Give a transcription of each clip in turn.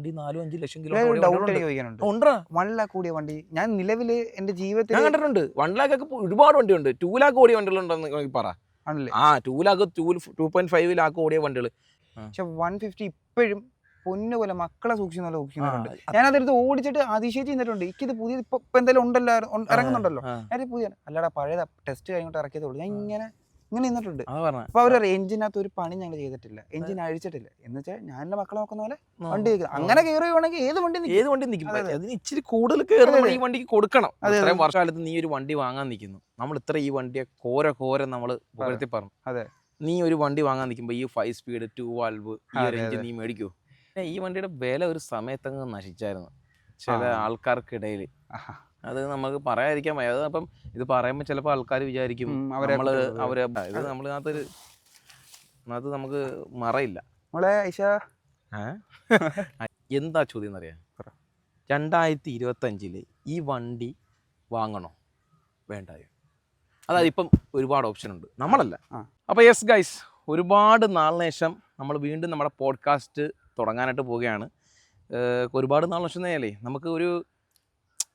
വണ്ടി നാലും അഞ്ച് ലക്ഷം എനിക്ക് കിലോ ഉണ്ടാ? വൺ ലാക്ക് കൂടിയ വണ്ടി. ഞാൻ നിലവിൽ എന്റെ ജീവിതത്തിൽ ഞാൻ കണ്ടിട്ടുണ്ട്. വൺ ലാക്ക് ഒക്കെ ഒരുപാട് വണ്ടിയുണ്ട്. ടൂ ലാക്ക് ഓടിയ വണ്ടികളുണ്ടെന്ന് പറ. ആ two lakh two two point five lakh ഓടിയ വണ്ടികൾ പക്ഷെ വൺ ഫിഫ്റ്റി ഇപ്പോഴും പൊന്നു പോലെ മക്കളെ സൂക്ഷിക്കുന്ന സൂക്ഷിക്കുന്നുണ്ട്. ഞാൻ അതെടുത്ത് ഓടിച്ചിട്ട് അതിശയിച്ച് നിന്നിട്ടുണ്ട്. എനിക്കിത് പുതിയ ഇപ്പൊ എന്തായാലും ഉണ്ടല്ലോ ഇറങ്ങുന്നുണ്ടല്ലോ. ഞാൻ പുതിയ അല്ലടാ പഴയ ടെസ്റ്റ് കഴിഞ്ഞിട്ട് ഇറക്കിയതേ ഉള്ളൂ. ഞാൻ ഇങ്ങനെ ഇങ്ങനെ നിന്നിട്ടുണ്ട്. അപ്പൊ അവർ എഞ്ചിനകത്ത് ഒരു പണി ഞങ്ങൾ ചെയ്തിട്ടില്ല. എഞ്ചിൻ അഴിച്ചിട്ടില്ല. എന്ന് വെച്ചാൽ ഞാൻ എന്റെ മക്കളെ നോക്കുന്ന പോലെ വണ്ടി അങ്ങനെ കയറുകയാണെങ്കിൽ ഏത് വണ്ടി ഏത് വണ്ടി നിൽക്കും. അതിന് ഇച്ചിരി കൂടുതൽ കയറി അതെ, നമ്മൾ അതെ. ഈ വണ്ടിക്ക് കൊടുക്കണം. ഇത്രയും വർഷകാലത്ത് നീ ഒരു വണ്ടി വാങ്ങാൻ നിൽക്കുന്നു. നമ്മൾ ഇത്ര ഈ വണ്ടിയെ കോര കോര നമ്മൾ പുകഴ്ത്തി പറഞ്ഞു. അതെ. നീ ഒരു വണ്ടി വാങ്ങാൻ നിൽക്കുമ്പോൾ ഈ ഫൈവ് സ്പീഡ് ടു വാൽവ് ഈ എഞ്ചിൻ നീ മേടിക്കൂ? ഈ വണ്ടിയുടെ വില ഒരു സമയത്തങ്ങ് നശിച്ചായിരുന്നു. ചില ആൾക്കാർക്കിടയിൽ. അത് നമുക്ക് പറയാതിരിക്കാൻ വയ്യ. അത് അപ്പം ഇത് പറയുമ്പോൾ ചിലപ്പോൾ ആൾക്കാർ വിചാരിക്കും നമ്മൾ. അവരെ ഇത് നമ്മളിനകത്തൊരു അത് നമുക്ക് മറയില്ല. നമ്മളെ ഐഷ. എന്താ ചോദ്യം എന്നറിയാം. രണ്ടായിരത്തി ഇരുപത്തഞ്ചിൽ ഈ വണ്ടി വാങ്ങണോ? വേണ്ടായോ? അതായത് ഇപ്പം ഒരുപാട് ഓപ്ഷൻ ഉണ്ട്. നമ്മളല്ല. അപ്പൊ അപ്പോൾ യെസ് ഗൈസ് ഒരുപാട് നാളിന് ശേഷം നമ്മൾ വീണ്ടും നമ്മുടെ പോഡ്കാസ്റ്റ് തുടങ്ങാനായിട്ട് പോവുകയാണ്. ഒരുപാട് നാളിന് ശേഷം നേരല്ലേ നമുക്ക് ഒരു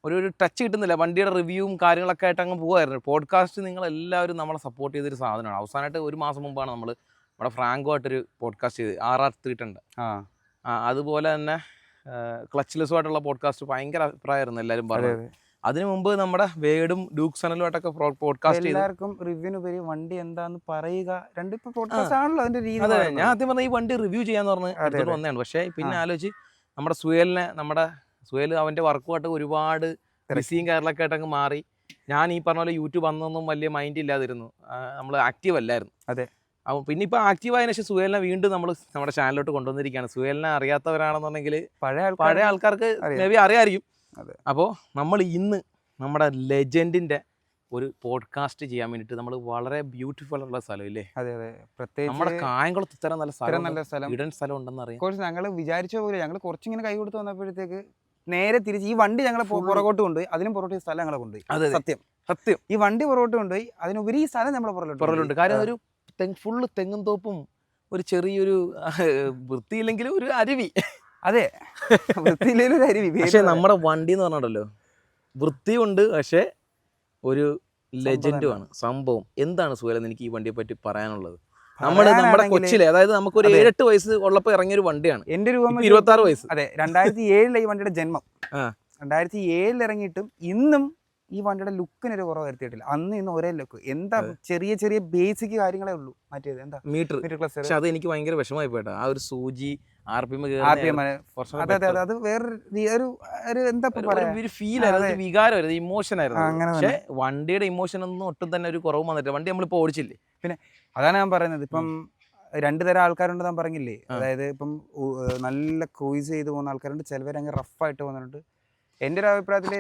ഒരു ഒരു ടച്ച് കിട്ടുന്നില്ല. വണ്ടിയുടെ റിവ്യൂവും കാര്യങ്ങളൊക്കെ ആയിട്ട് അങ്ങ് പോകുമായിരുന്നു പോഡ്കാസ്റ്റ് നിങ്ങൾ എല്ലാവരും നമ്മളെ സപ്പോർട്ട് ചെയ്തൊരു സാധനമാണ്. അവസാനമായിട്ട് ഒരു മാസം മുമ്പാണ് നമ്മൾ നമ്മുടെ ഫ്രാങ്കോ ആയിട്ടൊരു പോഡ്കാസ്റ്റ് ചെയ്ത് ആർ ആർ ത്രീ ടെണ്ട് ആ. അതുപോലെ തന്നെ ക്ലച്ച്ലെസ്സുമായിട്ടുള്ള പോഡ്കാസ്റ്റ് ഭയങ്കര അഭിപ്രായമായിരുന്നു എല്ലാവരും പറഞ്ഞത്. അതെ അതിനു മുമ്പ് നമ്മുടെ വേഡും ഡ്യൂക്ക് സനലുമായിട്ടൊക്കെ പോഡ്കാസ്റ്റ് ചെയ്തു. എല്ലാവർക്കും റിവ്യൂവിനുപരി വണ്ടി എന്താന്ന് പറയുക. രണ്ട് ഇപ്പൊ പോഡ്കാസ്റ്റ് ആണല്ലോ അതിന്റെ രീതി അതെ ഞാൻ ആദ്യം പറഞ്ഞ ഈ വണ്ടി റിവ്യൂ ചെയ്യാന്ന് പറഞ്ഞ് വന്നതാണ്. പക്ഷേ പിന്നെ. ആലോചിച്ച് നമ്മുടെ സുയലിനെ നമ്മുടെ സുഹേൽ അവന്റെ വർക്കുമായിട്ട് ഒരുപാട് ബിസിയും കാര്യങ്ങളൊക്കെ ആയിട്ടങ്ങ് മാറി. ഞാൻ ഈ പറഞ്ഞ പോലെ യൂട്യൂബ് വന്നൊന്നും വലിയ മൈൻഡ് ഇല്ലാതിരുന്നു. നമ്മൾ ആക്റ്റീവ് അല്ലായിരുന്നു. അതെ. അപ്പോൾ പിന്നെ ഇപ്പോൾ ആക്റ്റീവ് ആയതിനു ശേഷം സുഹേലിനെ വീണ്ടും നമ്മൾ നമ്മുടെ ചാനലിലോട്ട് കൊണ്ടുവന്നിരിക്കുകയാണ്. സുഹേലിനെ അറിയാത്തവരാണെന്നുണ്ടെങ്കിൽ പഴയ പഴയ ആൾക്കാർക്ക് മേബി മേ ബി അറിയായിരിക്കും. അതെ. അപ്പോൾ നമ്മൾ ഇന്ന് നമ്മുടെ ലെജൻഡിന്റെ ഒരു പോഡ്കാസ്റ്റ് ചെയ്യാൻ വേണ്ടിയിട്ട് നമ്മൾ വളരെ ബ്യൂട്ടിഫുൾ ഉള്ള സ്ഥലം ഇല്ലേ? അതെ അതെ. നമ്മുടെ പ്രത്യേകിച്ച് കായംകുളത്ത് ഇത്ര നല്ല സ്ഥലം നല്ല സ്ഥലം. ഇടൻ സ്ഥലം ഉണ്ടെന്ന് അറിയാം കുറച്ച് ഞങ്ങൾ വിചാരിച്ച പോലെ ഞങ്ങൾ കുറച്ചിങ്ങനെ കൈ കൊടുത്ത് വന്നപ്പോഴത്തേക്ക് നേരെ തിരിച്ച് ഈ വണ്ടി ഞങ്ങളെ. പുറകോട്ട് കൊണ്ടുപോയി. അതിനും പുറകോട്ട് ഈ സ്ഥലം ഞങ്ങളെ കൊണ്ടുപോയി. അതെ സത്യം. സത്യം. ഈ വണ്ടി പുറകോട്ട് കൊണ്ടുപോയി അതിനുപരി ഈ സ്ഥലം നമ്മളെ പുറകോട്ട് പുറകിലുണ്ട് കാരണം ഒരു തെങ്ങ് ഫുള്ള് തെങ്ങും തോപ്പും ഒരു ചെറിയൊരു വൃത്തിയില്ലെങ്കിലും ഒരു അരുവി. അതെ. വൃത്തിയില്ലെങ്കിലും ഒരു അരുവി. പക്ഷേ നമ്മുടെ വണ്ടി എന്ന് പറഞ്ഞിട്ടുണ്ടല്ലോ വൃത്തിയുണ്ട് പക്ഷേ ഒരു ലെജൻഡുമാണ് സംഭവം. എന്താണ് സുഹേലെന്ന് എനിക്ക് ഈ വണ്ടിയെ പറ്റി പറയാനുള്ളത്? നമ്മൾ നമ്മുടെ കൊച്ചിലെ അതായത് നമുക്കൊരു ഒരു ഏഴെട്ട് വയസ്സ് ഉള്ളപ്പോൾ ഇറങ്ങിയ ഒരു വണ്ടിയാണ്. എന്റെ രൂപം ഇരുപത്തി ആറ് വയസ്സ്. അതെ രണ്ടായിരത്തി ഏഴിലെ ഈ വണ്ടിയുടെ ജന്മം. രണ്ടായിരത്തി ഏഴിൽ ഇറങ്ങിയിട്ടും ഇന്നും ഈ വണ്ടിയുടെ ലുക്കിനൊരു കുറവ് വരുത്തിയിട്ടില്ല. അന്ന് ഇന്ന് ഒരേ ലുക്ക്. എന്താ ചെറിയ ചെറിയ ബേസിക് കാര്യങ്ങളേ ഉള്ളൂ. മറ്റേത് എന്താ? മീറ്റർ. മീറ്റർ ക്ലസ്റ്റർ പക്ഷെ അത് എനിക്ക് ഭയങ്കര വിഷമമായി പോയിട്ടാ ആ ഒരു സൂചി R P M R P അതെ അതെ അതെ. അത് വേറൊരു ഒരു ഒരു എന്താ ഒരു ഫീൽ ആയിരുന്നു. ഒരു വികാരമായിരുന്നു ഇമോഷൻ ആയിരുന്നു അങ്ങനെ പക്ഷെ വണ്ടിയുടെ ഇമോഷൻ ഒന്നും ഒട്ടും തന്നെ ഒരു കുറവ് വന്നിട്ടില്ല. വണ്ടി നമ്മളിപ്പോ ഓടിച്ചില്ലേ? പിന്നെ അതാണ് ഞാൻ പറയുന്നത്. ഇപ്പം രണ്ട് തരം ആൾക്കാരുണ്ട് ഞാൻ പറഞ്ഞില്ലേ? അതായത് ഇപ്പം നല്ല ക്രൂയിസ് ചെയ്ത് പോകുന്ന ആൾക്കാരുണ്ട്. ചിലവർ അങ്ങ് റഫായിട്ട് പോകുന്നുണ്ട് എന്റെ ഒരു അഭിപ്രായത്തിൽ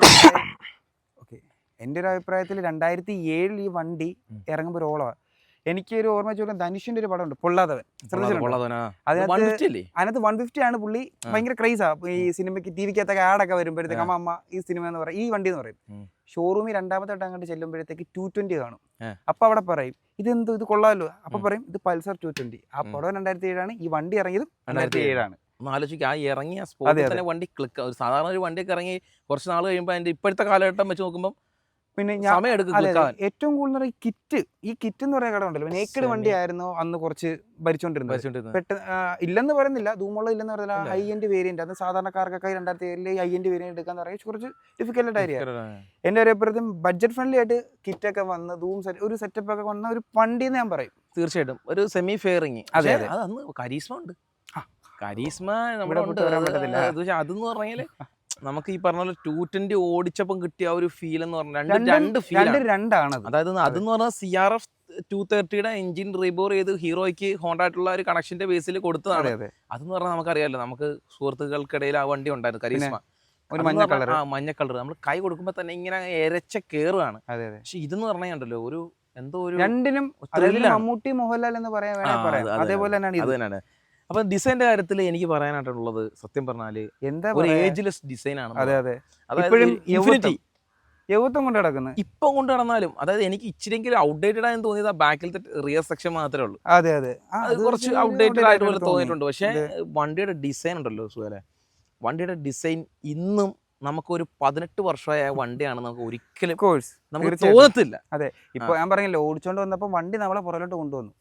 എന്റെ ഒരു അഭിപ്രായത്തിൽ രണ്ടായിരത്തി ഏഴിൽ ഈ വണ്ടി ഇറങ്ങുമ്പോൾ ഒരു ഓളമാണ് എനിക്ക് ഒരു ഓർമ്മ ചോദിക്കാൻ ധനുഷിന്റെ ഒരു പടമുണ്ട് പൊള്ളാതവൻ. അതിനകത്ത് വൺ ഫിഫ്റ്റി ആണ് പുള്ളി ഭയങ്കര ക്രൈസാ. ഈ സിനിമയ്ക്ക് ടി വിക്കകത്തൊക്കെ ആഡൊക്കെ വരുമ്പോഴത്തേക്ക് അമ്മ അമ്മ ഈ സിനിമ എന്ന് പറയും ഈ വണ്ടി എന്ന് പറയും. ഷോറൂമിൽ രണ്ടാമത്തെ വട്ടം അങ്ങോട്ട് ചെല്ലുമ്പോഴത്തേക്ക് ടു ട്വന്റി കാണും. ആ. അപ്പൊ അവിടെ പറയും ഇതെന്തോ? ഇത് കൊള്ളാമല്ലോ അപ്പൊ പറയും ഇത് പൾസർ ടു ട്വന്റി. ആ പടം രണ്ടായിരത്തി ഏഴാണ് ഈ വണ്ടി ഇറങ്ങിയത് രണ്ടായിരത്തി 2007 ഏഴാണ് ഒന്ന് ആലോചിക്കുക ആ ഇറങ്ങിയ സ്പോട്ടിൽ. തന്നെ വണ്ടി ക്ലിക്ക് ഒരു സാധാരണ ഒരു വണ്ടിയൊക്കെ ഇറങ്ങി കുറച്ച് നാൾ കഴിയുമ്പോൾ അതിന്റെ ഇപ്പോഴത്തെ കാലഘട്ടം വെച്ച് നോക്കുമ്പോൾ പിന്നെ ഞാൻ. ഏറ്റവും കൂടുതൽ ഈ കിറ്റ് ഈ കിറ്റ് എന്ന് പറയുന്ന കട ഉണ്ടല്ലോ. നേക്കഡ് വണ്ടി ആയിരുന്നു അന്ന് കുറച്ച് ഭരിച്ചോണ്ടിരുന്നത്. പെട്ടെന്ന് ഇല്ലെന്ന് പറയുന്നില്ല. ധൂമുള്ള ഇല്ലെന്ന് പറയുന്നില്ല. ഹൈ എൻഡ് വേരിയന്റ് അത് സാധാരണക്കാർക്കൊക്കെ രണ്ടായിരത്തി ഏഴിൽ ഹൈ എൻഡ് വേരിയന്റ് എടുക്കാന്ന് പറയുന്നത് കുറച്ച് ഡിഫിക്കൽട്ട് ആയിരിക്കും. എന്റെ ഒരു അഭിപ്രായത്തിൽ ബഡ്ജറ്റ് ഫ്രണ്ട്ലി ആയിട്ട് കിറ്റ് ഒക്കെ വന്ന് ധൂം ഒരു സെറ്റപ്പ് ഒക്കെ വന്ന ഒരു വണ്ടി എന്ന് ഞാൻ പറയും. തീർച്ചയായിട്ടും. ഒരു സെമി ഫെയറിങ് അതെ, അതെ. അന്ന് കരീസ്മ ഉണ്ട്. കരീസ്മ നമ്മുടെ അതെന്ന് പറഞ്ഞാൽ നമുക്ക് ഈ പറഞ്ഞ പോലെ ടൂ ട്വന്റി ഓടിച്ചപ്പം കിട്ടിയ ഒരു ഫീൽ എന്ന് പറഞ്ഞാൽ രണ്ട് രണ്ട് ഫീൽ രണ്ട് രണ്ടാണ് അതായത് അതെന്ന് പറഞ്ഞാൽ സി ആർ എഫ് ടു തേർട്ടിയുടെ എഞ്ചിൻ റീബോർ ചെയ്ത് ഹീറോയ്ക്ക് ഹോണ്ടായിട്ടുള്ള ഒരു കണക്ഷന്റെ ബേസിൽ കൊടുത്തതാണ്. അതെ അതെ. അതെന്ന് പറഞ്ഞാൽ നമുക്കറിയാലോ നമുക്ക് സുഹൃത്തുക്കൾക്കിടയിൽ ആ വണ്ടി ഉണ്ടായിരുന്നു കരീസ്മ. ഒരു മഞ്ഞ കളർ ആ മഞ്ഞ കളർ നമ്മൾ കൈ കൊടുക്കുമ്പോൾ തന്നെ ഇങ്ങനെ എരച്ച കേറുകയാണ് അതെ അതെ. പക്ഷെ ഇതെന്ന് പറഞ്ഞാൽ ഒരു എന്തോ ഒരു രണ്ടിനും. മമ്മൂട്ടി മോഹൻലാൽ എന്ന് പറയാൻ പറയാം. അതേപോലെ തന്നെയാണ് ഇത്. തന്നെയാണ്. അപ്പൊ ഡിസൈന്റെ കാര്യത്തിൽ എനിക്ക് പറയാനായിട്ടുള്ളത് സത്യം പറഞ്ഞാൽ എന്താ ഒരു ഏജ്ലെസ് ഡിസൈൻ ആണ് അതെ അതെ. അതായത് ഇൻഫിനിറ്റി യൗവത്വം കൊണ്ട് നടക്കുന്നത് ഇപ്പം കൊണ്ട് നടന്നാലും അതായത് എനിക്ക് ഇച്ചിരിയെങ്കിലും ഔട്ട്ഡേറ്റഡ് ആയെന്ന് തോന്നിയത് ആ ബാക്കിലത്തെ റിയർ സെക്ഷൻ മാത്രമേ ഉള്ളൂ. അതെ അതെ. അത് കുറച്ച് ഔട്ട്ഡേറ്റഡ് ആയിട്ട് പോലെ തോന്നി. തോന്നിയിട്ടുണ്ട്. പക്ഷേ വണ്ടിയുടെ ഡിസൈൻ ഉണ്ടല്ലോ സുഖല്ലേ വണ്ടിയുടെ ഡിസൈൻ ഇന്നും നമുക്കൊരു പതിനെട്ട് വർഷമായ വണ്ടിയാണ് നമുക്ക് ഒരിക്കലും കോഴ്സ് നമുക്ക് തോന്നത്തില്ല. അതെ. ഇപ്പൊ ഞാൻ പറഞ്ഞില്ല ഓടിച്ചോണ്ട് വന്നപ്പോൾ വണ്ടി നമ്മളെ പുറകിലോട്ട് കൊണ്ടുവന്നു.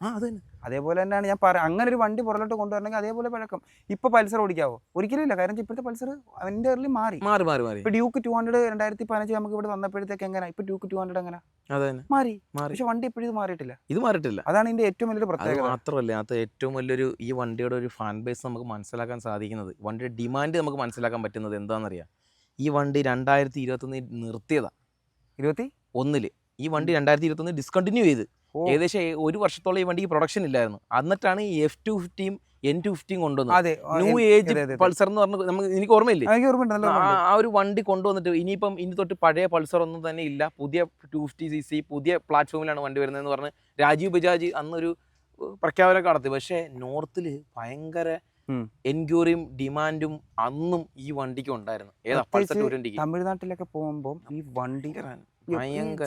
അതേപോലെ തന്നെയാണ് ഞാൻ പറയാം അങ്ങനെ ഒരു വണ്ടി പുറകിലോട്ട് കൊണ്ടുവരണമെങ്കിൽ അതേപോലെ പഴക്കം. ഇപ്പൊ പൾസർ ഓടിക്കാവോ? ഒരിക്കലും ഇല്ല. കാരണം ഇപ്പോഴത്തെ പൾസർ അവന്റെ എറിൽ മാറി. മാറി മാറി മാറി. ഇപ്പൊ ഡ്യൂക്ക് ടു ഹൺഡ്രഡ് രണ്ടായിരത്തി പതിനഞ്ച് നമുക്ക് ഇവിടെ വന്നപ്പോഴത്തേക്ക് എങ്ങനെ? ഇപ്പൊ ഡ്യൂക്ക് ടു ഹൺഡ്രഡ് എങ്ങനെ? മാറി. പക്ഷെ വണ്ടി ഇപ്പോഴും ഇത് മാറിയിട്ടില്ല. ഇത് മാറിയിട്ടില്ല. അതാണ് ഇതിന്റെ ഏറ്റവും വലിയൊരു പ്രത്യേകത. മാത്രമല്ല അത് ഏറ്റവും വലിയൊരു ഈ വണ്ടിയുടെ ഒരു ഫാൻ ബേസ് നമുക്ക് മനസ്സിലാക്കാൻ സാധിക്കുന്നത്. വണ്ടിയുടെ ഡിമാൻഡ് നമുക്ക് മനസ്സിലാക്കാൻ പറ്റുന്നത് എന്താണെന്നറിയാം? ഈ വണ്ടി രണ്ടായിരത്തി ഇരുപത്തൊന്നിൽ നിർത്തിയതാണ് ഇരുപത്തി? ഒന്നിൽ. ഈ വണ്ടി രണ്ടായിരത്തി ഇരുപത്തൊന്ന് ഡിസ്കണ്ടിന്യൂ ചെയ്ത്. ഏകദേശം ഒരു വർഷത്തോളം ഈ വണ്ടിക്ക് പ്രൊഡക്ഷൻ ഇല്ലായിരുന്നു. എന്നിട്ടാണ് ഈ എഫ് ടു ഫിഫ്റ്റിയും എൻ ടു ഫിഫ്റ്റിയും കൊണ്ടുവന്നത്. New age. പൾസർ എന്ന് പറഞ്ഞ നമുക്ക് എനിക്ക് ഓർമ്മയില്ലേ? ആ, ഒരു വണ്ടി കൊണ്ടുവന്നിട്ട് ഇനിയിപ്പം ഇനി തൊട്ട് പഴയ പൾസർ ഒന്നും തന്നെ ഇല്ല. പുതിയ ടു ഫിഫ്റ്റി സി സി പുതിയ പ്ലാറ്റ്ഫോമിലാണ് വണ്ടി വരുന്നതെന്ന് പറഞ്ഞ് രാജീവ് ബജാജ് അന്നൊരു പ്രഖ്യാപനം പ്രഖ്യാപനമൊക്കെ നടത്തി. പക്ഷേ നോർത്തിൽ ഭയങ്കര. എൻക്വയറിയും ഡിമാൻഡും അന്നും ഈ വണ്ടിക്ക് ഉണ്ടായിരുന്നു. ഏതാ പൾസർ ടു പ്രത്യേകിച്ച് ട്വന്റിക്ക് തമിഴ്നാട്ടിലൊക്കെ പോകുമ്പോ ഈ വണ്ടി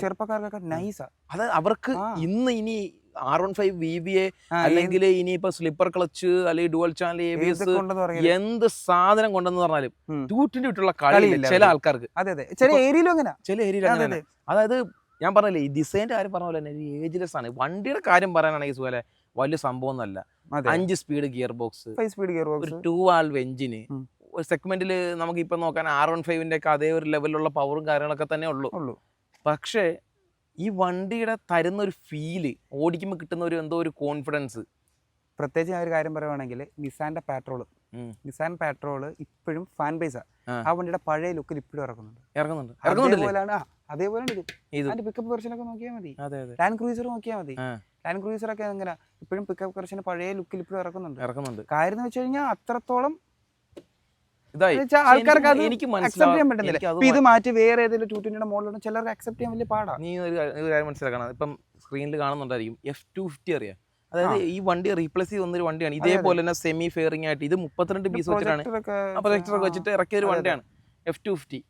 ചെറുപ്പക്കാർക്കൊക്കെ നൈസാ അത് അവർക്ക് ഇന്ന് ഇനി R one five V B A അല്ലെങ്കിൽ ഇനിയിപ്പോ സ്ലിപ്പർ ക്ലച്ച് അല്ലെങ്കിൽ dual channel A B S എന്ത് സാധനം കൊണ്ടെന്ന് പറഞ്ഞാലും. ടൂറ്റിന്റെ വിട്ടുള്ള കളിയില്ല കളിയില്ല ചില ആൾക്കാർക്ക്. അതെ അതെ. ചില ഏരിയയിലും അങ്ങനെ. ചില ഏരിയയിലും അങ്ങനെ അതായത് ഞാൻ പറഞ്ഞില്ലേ ഈ ഡിസൈന്റെ കാര്യം പറഞ്ഞ പോലെ തന്നെ ഏജ്ലെസ് ആണ്. വണ്ടിയുടെ കാര്യം പറയാനാണെങ്കിൽ സുഖലെ വലിയ സംഭവം ഒന്നല്ല അതെ അഞ്ച് speed gear box five speed gear ഒരു ബോക്സ് ടൂ വാൾവ് എഞ്ചിന്. ഒരു സെഗ്മെന്റിൽ നമുക്ക് ഇപ്പൊ നോക്കാൻ ആർ വൺ ഫൈവിന്റെ ഒക്കെ അതേ ഒരു ലെവലിലുള്ള പവറും കാര്യങ്ങളൊക്കെ തന്നെ ഉള്ളൂ. ഉള്ളൂ. പക്ഷേ ഈ വണ്ടിയുടെ തരുന്ന ഒരു ഫീൽ ഓടിക്കുമ്പോൾ കിട്ടുന്ന ഒരു എന്തോ ഒരു കോൺഫിഡൻസ്. പ്രത്യേകിച്ച് ഞാൻ ഒരു കാര്യം പറയുവാണെങ്കിൽ നിസാന്റെ പാട്രോൾ. നിസാൻ പാട്രോൾ ഇപ്പോഴും ഫാൻ ബേസ് ആ. വണ്ടിയുടെ പഴയ ലുക്കിൽ ഇപ്പോഴും ഇറക്കുന്നുണ്ട് ഇറങ്ങുന്നുണ്ട്. അതേപോലെയാണ് അതേപോലെ ഇത്. പിക്കപ്പ് വെർഷൻ ഒക്കെ നോക്കിയാൽ മതി. ലാൻഡ് ക്രൂസർ നോക്കിയാൽ മതി. ലാൻഡ് ക്രൂസർ ഒക്കെ എങ്ങനെ? ഇപ്പോഴും പിക്കപ്പ് കർഷന് പഴയ ലുക്കിൽ ഇപ്പോഴും ഇറക്കുന്നുണ്ട്. ഇറക്കുന്നുണ്ട്. കാര്യം എന്ന് വെച്ച് കഴിഞ്ഞാൽ അത്രത്തോളം ആൾക്കാർക്ക് അത് എനിക്ക് അക്സെപ്റ്റ് ചെയ്യാൻ പറ്റുന്നില്ല. ഇത് മാറ്റി വേറെ ഏതെങ്കിലും ടൂ ട്വന്റിയുടെ മോഡലാണ് ചിലർക്ക് അക്സെപ്റ്റ് ചെയ്യാൻ വലിയ പാടാ. നീ ഒരു കാര്യം- മനസ്സിലാക്കണം. ഇപ്പം സ്ക്രീനിൽ കാണുന്നുണ്ടായിരിക്കും എഫ് ടു ഫിഫ്റ്റി അറിയാം. അതായത് ഈ വണ്ടി റീപ്ലേസ് ചെയ്ത് വന്നൊരു വണ്ടിയാണ്. ഇതേപോലെ തന്നെ സെമി ഫെയറിംഗ് ആയിട്ട് ഇത് മുപ്പത്തിരണ്ട് പീസ് വെച്ചിട്ടാണ്. പ്രൊജക്ടറൊക്കെ വെച്ചിട്ട് ഇറക്കിയ ഒരു. വണ്ടിയാണ് എഫ് ടു ഫിഫ്റ്റി